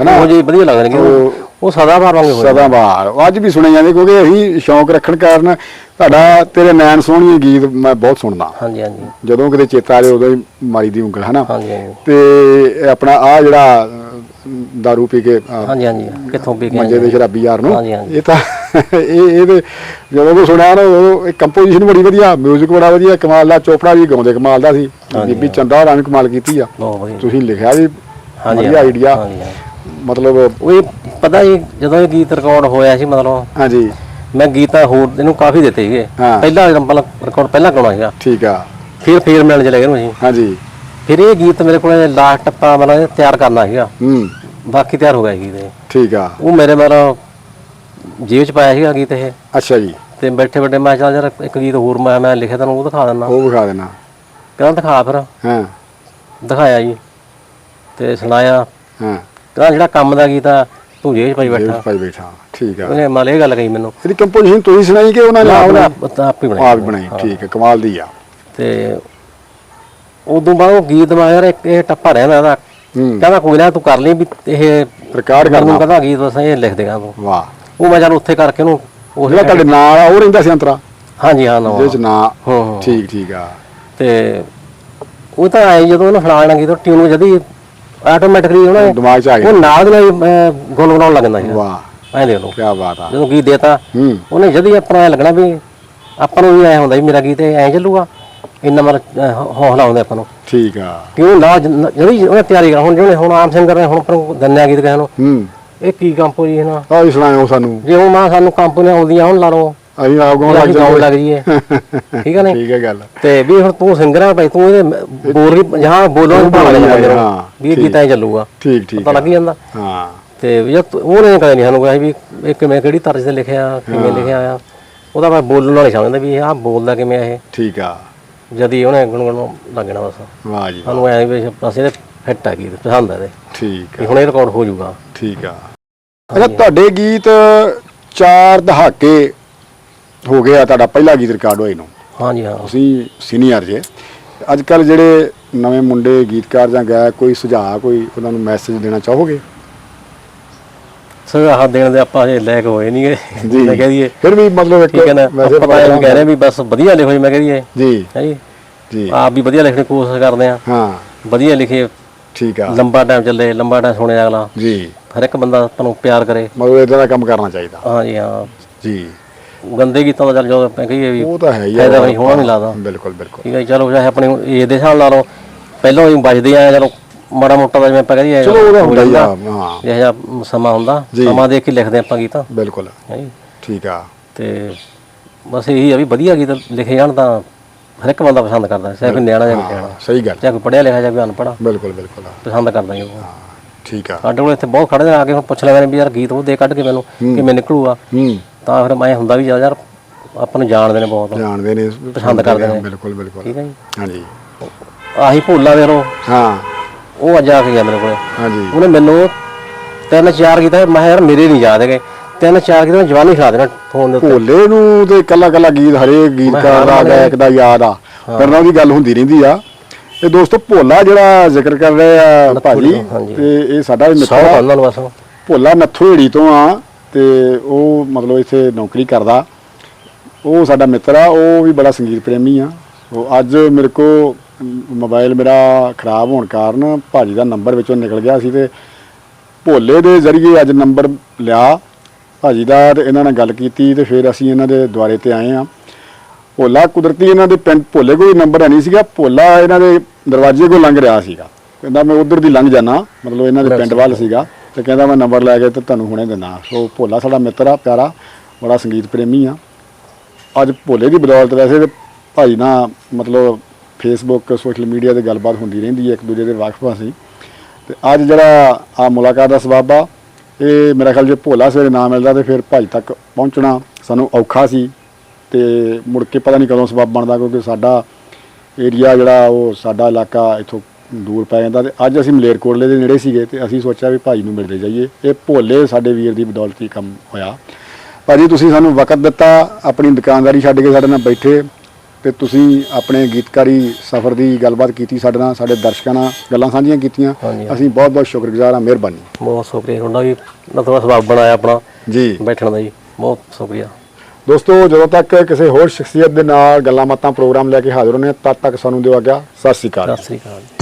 ਹਨਾ? ਉਹ ਜੀ ਵਧੀਆ ਲੱਗਣਗੇ ਉਹ- ਉਹ ਸਦਾ ਬਾਰ ਵਾਂਗੇ ਹੋਏ ਸਦਾ ਬਾਹਰ। ਅੱਜ ਵੀ ਸੁਣੇ ਜਾਂਦੇ ਕਿਉਂਕਿ ਅਸੀਂ ਸ਼ੌਂਕ ਰੱਖਣ ਕਾਰਨ ਤੁਹਾਡਾ ਤੇਰੇ ਨੈਣ ਸੋਹਣੀ ਗੀਤ ਮੈਂ ਬਹੁਤ ਸੁਣਦਾ। ਹਾਂਜੀ ਹਾਂਜੀ। ਜਦੋਂ ਕਿਤੇ ਚੇਤਾ ਆਵੇ ਉਦੋਂ ਹੀ ਮਾਰੀ ਦੀ ਉਂਗਲ ਹਨਾ? ਹਾਂਜੀ ਹਾਂਜੀ। ਤੇ ਆਪਣਾ ਆ ਜਿਹੜਾ ਦਾਰੂ ਪੀ ਕੇ ਹਾਂਜੀ ਹਾਂਜੀ ਕਿੱਥੋਂ ਵੀ ਮੰਜੇ ਦੇ ਸ਼ਰਾਬੀ ਯਾਰ ਨੂੰ। ਇਹ ਤਾਂ [laughs] ਇਹ ਇਹਦੇ ਜਦੋਂ ਉਹ ਸੁਣਿਆ ਨਾ ਉਹ ਕੰਪੋਜੀਸ਼ਨ ਬੜੀ ਵਧੀਆ 뮤직 ਬੜਾ ਵਧੀਆ ਕਮਾਲ ਦਾ ਚੋਪੜਾ ਵੀ ਗਾਉਂਦੇ ਕਮਾਲ ਦਾ ਸੀ। ਬੀਬੀ ਚੰਦਾ ਹੋਰਾਂ ਨੇ ਕਮਾਲ ਕੀਤੀ ਆ। ਤੁਸੀਂ ਲਿਖਿਆ ਹਾਂਜੀ ਵਧੀਆ ਆਈਡੀਆ। ਮਤਲਬ ਉਹ ਇਹ ਪਤਾ ਜੀ ਜਦੋਂ ਇਹ ਗੀਤ ਰਿਕਾਰਡ ਹੋਇਆ ਸੀ ਮਤਲਬ ਹਾਂਜੀ। ਮੈਂ ਗੀਤਾਂ ਹੋਰ ਇਹਨੂੰ ਕਾਫੀ ਦਿੱਤੇ ਸੀਗੇ। ਹਾਂ। ਪਹਿਲਾ ਮਤਲਬ ਰਿਕਾਰਡ ਪਹਿਲਾਂ ਗਾਉਣਾ ਸੀਗਾ। ਠੀਕ ਆ। ਫਿਰ ਫੇਰ ਮਿਲਣ ਚਲੇ ਗਏ ਨੂੰ ਅਸੀਂ। ਹਾਂਜੀ। ਫਿਰ ਇਹ ਗੀਤ ਮੇਰੇ ਕੋਲ ਲਾਸਟ ਟੱਪਾ ਮਤਲਬ ਇਹ ਤਿਆਰ ਕਰਨਾ ਸੀਗਾ। ਹੂੰ। ਬਾਕੀ ਤਿਆਰ ਹੋ ਗਿਆ ਗੀਤ ਇਹ। ਠੀਕ ਆ। ਉਹ ਮੇਰੇ ਮਤਲਬ ਜੇਬ ਚ ਪਾਇਆ ਸੀਗਾ ਗੀਤ ਇਹ। ਅੱਛਾ ਜੀ। ਤੇ ਬੈਠੇ ਬੈਠੇ ਮੈਂ ਕਿਹਾ ਚੱਲ ਯਾਰ ਇੱਕ ਗੀਤ ਹੋਰ ਮੈਂ ਮੈਂ ਲਿਖਿਆ ਤੈਨੂੰ ਉਹ ਦਿਖਾ ਦਿੰਦਾ। ਉਹ ਵਿਖਾ ਦੇਣਾ। ਕਹਿੰਦਾ ਦਿਖਾ ਫਿਰ। ਹਾਂ। ਦਿਖਾਇਆ ਜੀ। ਤੇ ਸੁਣਾਇਆ। ਹਾਂ। ਕਹਿੰਦਾ ਜਿਹੜਾ ਕੰਮ ਦਾ ਗੀਤ ਆ ਤੂੰ ਜੇਬ ਚ ਪਾਈ ਬੈਠਾ। ਭਾਈ ਬੈਠਾ ਠੀਕ ਆ। ਉਹਨੇ ਇਹ ਗੱਲ ਕਹੀ ਮੈਨੂੰ। ਇਹਦੀ ਕੰਪੋਜੀਸ਼ਨ ਤੁਸੀਂ ਸੁਣਾਈ ਕਿ ਉਹਨਾਂ ਨੇ ਨਾ ਆਪ ਬਣਾਈ? ਆਪ ਹੀ ਬਣਾਈ। ਆਪ ਹੀ ਬਣਾਈ ਠੀਕ ਹੈ ਕਮਾਲ ਦੀ ਆ। ਤੇ ਉਦੋਂ ਬਾਅਦ ਉਹ ਗੀਤ ਮੈਂ ਯਾਰ ਇੱਕ ਇਹ ਟੱਪਾ ਰਹਿੰਦਾ ਇਹਦਾ ਹੂੰ। ਕਹਿੰਦਾ ਕੋਈ ਨਾ ਤੂੰ ਕਰ ਲਈ ਵੀ ਇਹ ਰਿਕਾਰਡ ਮੈਨੂੰ ਕਰਨਾ ਕਹਿੰਦਾ ਗੀਤ ਬਸ ਇਹ ਲਿਖ ਦੇਗਾ ਤੂੰ। ਵਾਹ। ਉਹ ਮੈਂ ਚੱਲ ਉੱਥੇ ਕਰਕੇ ਉਹਨੂੰ ਉਹ ਜਿਹੜਾ ਤੁਹਾਡੇ ਨਾਲ ਆ ਉਹ ਰਹਿੰਦਾ ਸੀ ਅੰਤਰਾ? ਹਾਂਜੀ ਹਾਂ ਨਾ ਜਿਹਦੇ ਚ ਨਾਂ ਹਾਂ ਠੀਕ ਠੀਕ ਆ। ਤੇ ਉਹ ਤਾਂ ਆਈ ਜਦੋਂ ਉਹਨੇ ਫਲਾਣਾ ਗੀਤ ਟਿਊਨ ਜਦੀ ਆਟੋਮੈਟਿਕਲੀ ਉਹਨੇ ਦਿਮਾਗ ਚ ਆ ਉਹ ਗਿਆ ਨਾਲ ਦੀ ਨਾਲ ਹੀ, ਅਹ, ਗੁਣ ਬਣਾਉਣ ਸੀ ਵਾਹ। ਐਂ ਦੇਖ ਲਓ। ਕੀ ਬਾਤ ਆ। ਜਦੋਂ ਗੀਤ ਦੇਤਾ ਹੂੰ। ਉਹਨੇ ਜਦੀ ਆਪਣਾ ਐਂ ਲੱਗਣਾ ਵੀ ਆਪਾਂ ਨੂੰ ਵੀ ਐ ਹੁੰਦਾ ਵੀ ਮੇਰਾ ਗੀਤ ਐਂ ਚੱਲੂਗਾ ਇੰਨਾ ਅਹ, ਹੌਸਲਾ ਆਉਂਦਾ ਆਪਾਂ ਨੂੰ। ਠੀਕ ਆ। ਕਿਉਂ ਨਾ ਜਿਹੜੀ ਉਹਨੇ ਤਿਆਰੀ ਕਰ ਹੁਣ ਜਿਹੜੇ ਹੁਣ ਆਮ ਸਿੰਗਰ ਨੇ ਹੁਣ ਪਰ ਗੰਨਿਆ ਗੀਤ ਗਏ ਨੂੰ ਹੂੰ। ਇਹ ਕੀ ਕੰਪੋਜੀਸ਼ਨ ਆ ਆ ਵੀ ਸੁਣਾਇਓ ਸਾਨੂੰ। ਜੇ ਹੁਣ ਮਾਂ ਸਾਨੂੰ ਕੰਪਨੀਆਂ ਆਉਂਦੀਆਂ ਹੁਣ ਲਾ ਲਓ। ਅਸੀਂ ਆਪ ਗਾਉਣ ਲੱਗ ਅਸੀਂ ਗਾਉਣ ਲੱਗ ਜਾਈਏ। ਠੀਕ ਹੈ [laughs] ਨੇ ਠੀਕ ਹੈ ਗੱਲ। ਤੇ ਵੀ ਹੁਣ ਤੂੰ ਸਿੰਗਰ ਆ ਭਾਈ ਤੂੰ ਇਹਦੇ ਬੋਲ ਵੀ ਜਹਾਂ ਬੋਲੋ ਤੂੰ ਭਾਗ ਲੈ ਬੋਲੀ ਜਾ ਹਾਂ, ਵੀ। ਗੀਤਾਂ ਹੀ ਚੱਲੂਗਾ। ਠੀਕ ਠੀਕ ਪਤਾ ਲੱਗ ਜਾਂਦਾ? ਹਾਂ। ਤੇ ਵੀ ਤੂੰ- ਉਹਨੇ ਕਦੇ ਨਹੀਂ ਸਾਨੂੰ ਕਿਹਾ ਵੀ ਇਹ ਕਿਵੇਂ ਕਿਹੜੀ ਤਰਜ਼ ਤੇ ਲਿਖਿਆ ਕਿਵੇਂ ਲਿਖਿਆ ਆ। ਉਹਦਾ ਮੈਂ ਬੋਲਣ ਵਾਲੀ ਸਮਝਦਾ ਵੀ ਆਹ ਬੋਲਦਾ ਕਿਵੇਂ ਆ ਇਹ। ਠੀਕ ਆ। ਜਦੀ ਉਹਨੇ ਗੁਣਗੁਣ ਲੱਗਣਾ ਬਸ। ਵਾਹ ਜੀ ਸਾਨੂੰ ਐ ਵੀ ਬਸ ਇਹਦੇ ਫਿੱਟ ਆ ਗੀਤ ਪਸੰਦ ਆ ਠੀਕ ਆ। ਹੁਣ ਇਹ ਰਿਕਾਰਡ ਹੋ ਜਾਊਗਾ। ਠੀਕ ਆ। ਅੱਛਾ ਤੁਹਾਡੇ ਗੀਤ ਚਾਰ ਦਹਾਕੇ ਹੋ ਗਿਆ ਤੁਹਾਡਾ ਪਹਿਲਾ ਗੀਤ ਰਿਕਾਰਡ ਹੋਏ ਨੂੰ। ਹਾਂਜੀ ਹਾਂ। ਤੁਸੀਂ ਸੀਨੀਅਰ ਜੇ। ਅੱਜ ਕੱਲ ਜਿਹੜੇ ਨਵੇਂ ਮੁੰਡੇ ਗੀਤਕਾਰ ਜਾਂ ਗਾਇਕ ਕੋਈ ਸੁਝਾਅ ਕੋਈ ਉਹਨਾਂ ਨੂੰ ਮੈਸੇਜ ਦੇਣਾ ਚਾਹੋਗੇ? ਸੁਝਾਅ ਦੇਣ ਦੇ ਆਪਾਂ ਹਜੇ ਲੈ ਕੇ ਹੋਏ ਨਹੀਂਗੇ ਮੈਂ ਕਹਿ ਦਈਏ ਫਿਰ ਵੀ ਮਤਲਬ ਇੱਕ ਠੀਕ ਹੈ ਨਾ ਵੈਸੇ ਆਪਾਂ ਤਾਂ ਇਹ ਕਹਿ ਰਹੇ ਵੀ ਬਸ ਵਧੀਆ ਲਿਖੋ ਜੀ ਮੈਂ ਕਹਿ ਦਈਏ। ਜੀ। ਹੈ ਜੀ? ਜੀ। ਆਪ ਵੀ ਵਧੀਆ ਲਿਖਣ ਦੀ ਕੋਸ਼ਿਸ਼ ਕਰਦੇ ਆ ਹਾਂ। ਵਧੀਆ ਲਿਖੇ ਠੀਕ ਆ। ਲੰਬਾ ਟਾਈਮ ਚੱਲੇ ਲੰਬਾ ਟਾਈਮ ਸੁਣੇ ਅਗਲਾ। ਜੀ। ਹਰ ਇੱਕ ਬੰਦਾ ਆਪਾਂ ਨੂੰ ਪਿਆਰ ਕਰੇ। ਮਤਲਬ ਇਦਾਂ ਦਾ ਕੰਮ ਕਰਨਾ ਚਾਹੀਦਾ। ਹਾਂਜੀ ਹਾਂ। ਜੀ। ਗੰਦੇ ਗੀਤਾਂ ਦਾ ਚੱਲ ਜੋ ਆਪਾਂ ਕਹੀਏ ਵੀ ਉਹ ਤਾਂ ਹੈ ਹੀ ਆ। ਫਾਇਦਾ ਵੀ ਹੋਣਾ ਨਹੀਂ ਲੱਗਦਾ। ਬਿਲਕੁਲ ਬਿਲਕੁਲ। ਠੀਕ ਹੈ ਜੀ, ਚਲੋ ਚਾਹੇ ਆਪਣੇ ਏਜ ਦੇ ਹਿਸਾਬ ਲਾ ਲਓ। ਪਹਿਲਾਂ ਹੀ ਵੱਜਦੇ ਆ ਚਲੋ ਮਾੜਾ ਮੋਟਾ ਦਾ ਜਿਵੇਂ ਆਪਾਂ ਕਹੀਏ ਚਲੋ ਉਹਦਾ ਹੁੰਦਾ ਹੀ ਆ। ਹਾਂ। ਜਿਹੋ ਜਿਹਾ ਸਮਾਂ ਹੁੰਦਾ ਜੀ। ਸਮਾਂ ਦੇਖ ਕੇ ਲਿਖਦੇ ਆਪਾਂ ਗੀਤ। ਬਿਲਕੁਲ। ਹੈ ਜੀ। ਠੀਕ ਆ। ਤੇ ਬਸ ਇਹੀ ਆ ਵੀ ਵਧੀਆ ਗੀਤ ਲਿਖੇ ਜਾਣ ਤਾਂ ਹਰ ਇੱਕ ਬੰਦਾ ਪਸੰਦ ਕਰਦਾ ਚਾਹੇ ਕੋਈ ਨਿਆਣਾ ਜਾਂ ਕੋਈ ਹਾਂ, ਸਿਆਣਾ ਸਹੀ ਗੱਲ। ਚਾਹੇ ਕੋਈ ਪੜਿਆ ਲਿਖਿਆ ਜਾਂ ਕੋਈ ਅਨਪੜ੍ਹ। ਬਿਲਕੁਲ ਬਿਲਕੁਲ। ਪਸੰਦ ਕਰਦਾ ਜੀ ਉਹ। ਠੀਕ ਆ। ਸਾਡੇ ਕੋਲ ਇੱਥੇ ਬਹੁਤ ਖੜੇ ਆ ਕੇ ਹੁਣ ਪੁੱਛ ਲੈਂਦੇ ਨੇ ਵੀ ਯਾਰ ਗੀਤ ਉਹ ਦੇ ਕੱਢ ਕੇ ਮੈਨੂੰ ਕਿਵੇਂ ਨਿਕਲੂਗਾ। ਹੂੰ। ਤਾਂ ਫਿਰ ਮੈਂ ਹੁੰਦਾ ਵੀ ਚੱਲ ਯਾਰ ਆਪਾਂ ਨੂੰ ਜਾਣਦੇ ਨੇ ਬਹੁਤ। ਜਾਣਦੇ ਨੇ ਪਸੰਦ ਕਰਦੇ ਨੇ। ਬਿਲਕੁਲ ਬਿਲਕੁਲ। ਠੀਕ ਹੈ ਜੀ। ਹਾਂਜੀ। ਆਹੀ ਭੋਲਾ ਦੇ ਲੋ ਹਾਂ। ਉਹ ਅੱਜ ਆ ਕੇ ਗਿਆ ਮੇਰੇ ਕੋਲੇ। ਹਾਂਜੀ। ਉਹਨੇ ਮੈਨੂੰ ਤਿੰਨ ਚਾਰ ਗੀਤ ਮੈਂ ਯਾਰ ਮੇਰੇ ਨਹੀਂ ਯਾਦ ਹੈਗੇ। ਤਿੰਨ ਚਾਰ ਮੈਂ ਜਵਾਨੀ ਖਿਲਾ ਦੇਣਾ ਫੋਨ ਦੇ ਉੱਤੇ। ਭੋਲੇ ਨੂੰ ਤੇ ਕੱਲਾ ਕੱਲਾ ਗੀਤ ਹਰੇਕ ਗੀਤਕਾਰ ਦਾ ਗਾਇਕ ਦਾ ਯਾਦ ਆ। ਪਰ ਉਹਦੀ ਗੱਲ ਹੁੰਦੀ ਰਹਿੰਦੀ ਆ। ਇਹ ਦੋਸਤੋ ਭੋਲਾ ਜਿਹੜਾ ਜ਼ਿਕਰ ਕਰ ਰਹੇ ਆ ਭਾਜੀ। ਤੇ ਇਹ ਸਾਡਾ ਮਿੱਤਰ ਨੂੰ ਭੋਲਾ ਨੱਥੋੜੀ ਤੋਂ ਆ। ਤੇ ਉਹ ਮਤਲਬ ਇੱਥੇ ਨੌਕਰੀ ਕਰਦਾ। ਉਹ ਸਾਡਾ ਮਿੱਤਰ ਆ ਉਹ ਵੀ ਬੜਾ ਸੰਗੀਤ ਪ੍ਰੇਮੀ ਆ। ਉਹ ਅੱਜ ਮੇਰੇ ਕੋ ਮੋਬਾਈਲ ਮੇਰਾ ਖਰਾਬ ਹੋਣ ਕਾਰਨ ਭਾਜੀ ਦਾ ਨੰਬਰ ਵਿੱਚੋਂ ਨਿਕਲ ਗਿਆ ਸੀ ਤੇ ਭੋਲੇ ਦੇ ਜ਼ਰੀਏ ਅੱਜ ਨੰਬਰ ਲਿਆ। ਭਾਜੀ ਦਾ ਤੇ ਇਹਨਾਂ ਨਾਲ ਗੱਲ ਕੀਤੀ ਤੇ ਫਿਰ ਅਸੀਂ ਇਹਨਾਂ ਦੇ ਦੁਆਰੇ ਤੇ ਆਏ ਆ ਭੋਲਾ ਕੁਦਰਤੀ ਇਹਨਾਂ ਦੇ ਪਿੰਡ ਭੋਲੇ ਕੋਈ ਨੰਬਰ ਹੈ ਨਹੀਂ ਸੀਗਾ। ਭੋਲਾ ਇਹਨਾਂ ਦੇ ਦਰਵਾਜ਼ੇ ਕੋਲ ਲੰਘ ਰਿਹਾ ਸੀਗਾ। ਕਹਿੰਦਾ ਮੈਂ ਉਧਰ ਦੀ ਲੰਘ ਜਾਣਾ ਮਤਲਬ ਇਹਨਾਂ ਦੇ ਪਿੰਡ ਵੱਲ ਸੀਗਾ। ਤੇ ਕਹਿੰਦਾ ਮੈਂ ਨੰਬਰ ਲੈ ਕੇ ਤੇ ਤੁਹਾਨੂੰ ਹੁਣੇ ਦਿੰਦਾ। ਸੋ ਭੋਲਾ ਸਾਡਾ ਮਿੱਤਰ ਆ, ਪਿਆਰਾ, ਬੜਾ ਸੰਗੀਤ ਪ੍ਰੇਮੀ ਆ। ਅੱਜ ਭੋਲੇ ਦੀ ਬਦੌਲਤ ਵੈਸੇ ਤੇ ਭਾਈ ਨਾ ਮਤਲਬ ਫੇਸਬੁੱਕ ਸੋਸ਼ਲ ਮੀਡੀਆ ਤੇ ਗੱਲਬਾਤ ਹੁੰਦੀ ਰਹਿੰਦੀ ਹੈ, ਇੱਕ ਦੂਜੇ ਦੇ ਵਾਕਫ ਅਸੀਂ ਤੇ ਅੱਜ ਜਿਹੜਾ ਆ ਮੁਲਾਕਾਤ ਦਾ ਸਬਬ ਆ, ਇਹ ਮੇਰਾ ਖਿਆਲ ਜੇ ਭੋਲਾ ਸਵੇਰੇ ਨਾ ਮਿਲਦਾ ਤੇ ਫਿਰ ਭਾਈ ਤੱਕ ਪਹੁੰਚਣਾ ਸਾਨੂੰ ਔਖਾ ਸੀ। ਤੇ ਮੁੜ ਕੇ ਪਤਾ ਨਹੀਂ ਕਦੋਂ ਸਬਬ ਬਣਦਾ ਕਿਉਂਕਿ ਸਾਡਾ ਏਰੀਆ ਜਿਹੜਾ ਉਹ ਸਾਡਾ ਇਲਾਕਾ ਇਥੋਂ ਦੂਰ ਪੈ ਜਾਂਦਾ ਤੇ ਅੱਜ ਅਸੀਂ ਮਲੇਰਕੋਟਲੇ ਦੇ ਨੇੜੇ ਸੀਗੇ ਤੇ ਅਸੀਂ ਸੋਚਿਆ ਵੀ ਭਾਈ ਨੂੰ ਮਿਲਦੇ ਜਾਈਏ। ਇਹ ਭੋਲੇ ਸਾਡੇ ਵੀਰ ਦੀ ਬਦੌਲਤ ਹੀ ਕੰਮ ਹੋਇਆ। ਭਾਜੀ ਤੁਸੀਂ ਸਾਨੂੰ ਵਕਤ ਦਿੱਤਾ ਆਪਣੀ ਦੁਕਾਨਦਾਰੀ ਛੱਡ ਕੇ ਸਾਡੇ ਨਾਲ ਬੈਠੇ ਤੇ ਤੁਸੀਂ ਆਪਣੇ ਗੀਤਕਾਰੀ ਸਫ਼ਰ ਦੀ ਗੱਲਬਾਤ ਕੀਤੀ ਸਾਡੇ ਨਾਲ ਸਾਡੇ ਦਰਸ਼ਕਾਂ ਨਾਲ ਗੱਲਾਂ ਸਾਂਝੀਆਂ ਕੀਤੀਆਂ। ਅਸੀਂ ਬਹੁਤ ਬਹੁਤ ਸ਼ੁਕਰਗੁਜ਼ਾਰ ਹਾਂ ਮਿਹਰਬਾਨੀ। ਬਹੁਤ ਸ਼ੁਕਰੀਆ। ਤੁਹਾਡਾ ਵੀ ਥੋੜਾ ਸਬਬ ਬਣਾਇਆ ਆਪਣਾ ਜੀ। ਬੈਠਣ ਦਾ ਜੀ। ਬਹੁਤ ਸ਼ੁਕਰੀਆ। ਦੋਸਤੋ ਜਦੋਂ ਤੱਕ ਕਿਸੇ ਹੋਰ ਸ਼ਖਸੀਅਤ ਦੇ ਨਾਲ ਗੱਲਾਂ ਬਾਤਾਂ ਪ੍ਰੋਗਰਾਮ ਲੈ ਕੇ ਹਾਜ਼ਰ ਹੋਣੇ ਤਦ ਤੱਕ ਸਾਨੂੰ ਦਿਓ ਆਗਿਆ। ਸਤਿ ਸ਼੍ਰੀ ਅਕਾਲ। ਸਤਿ ਸ੍ਰੀ ਅਕਾਲ।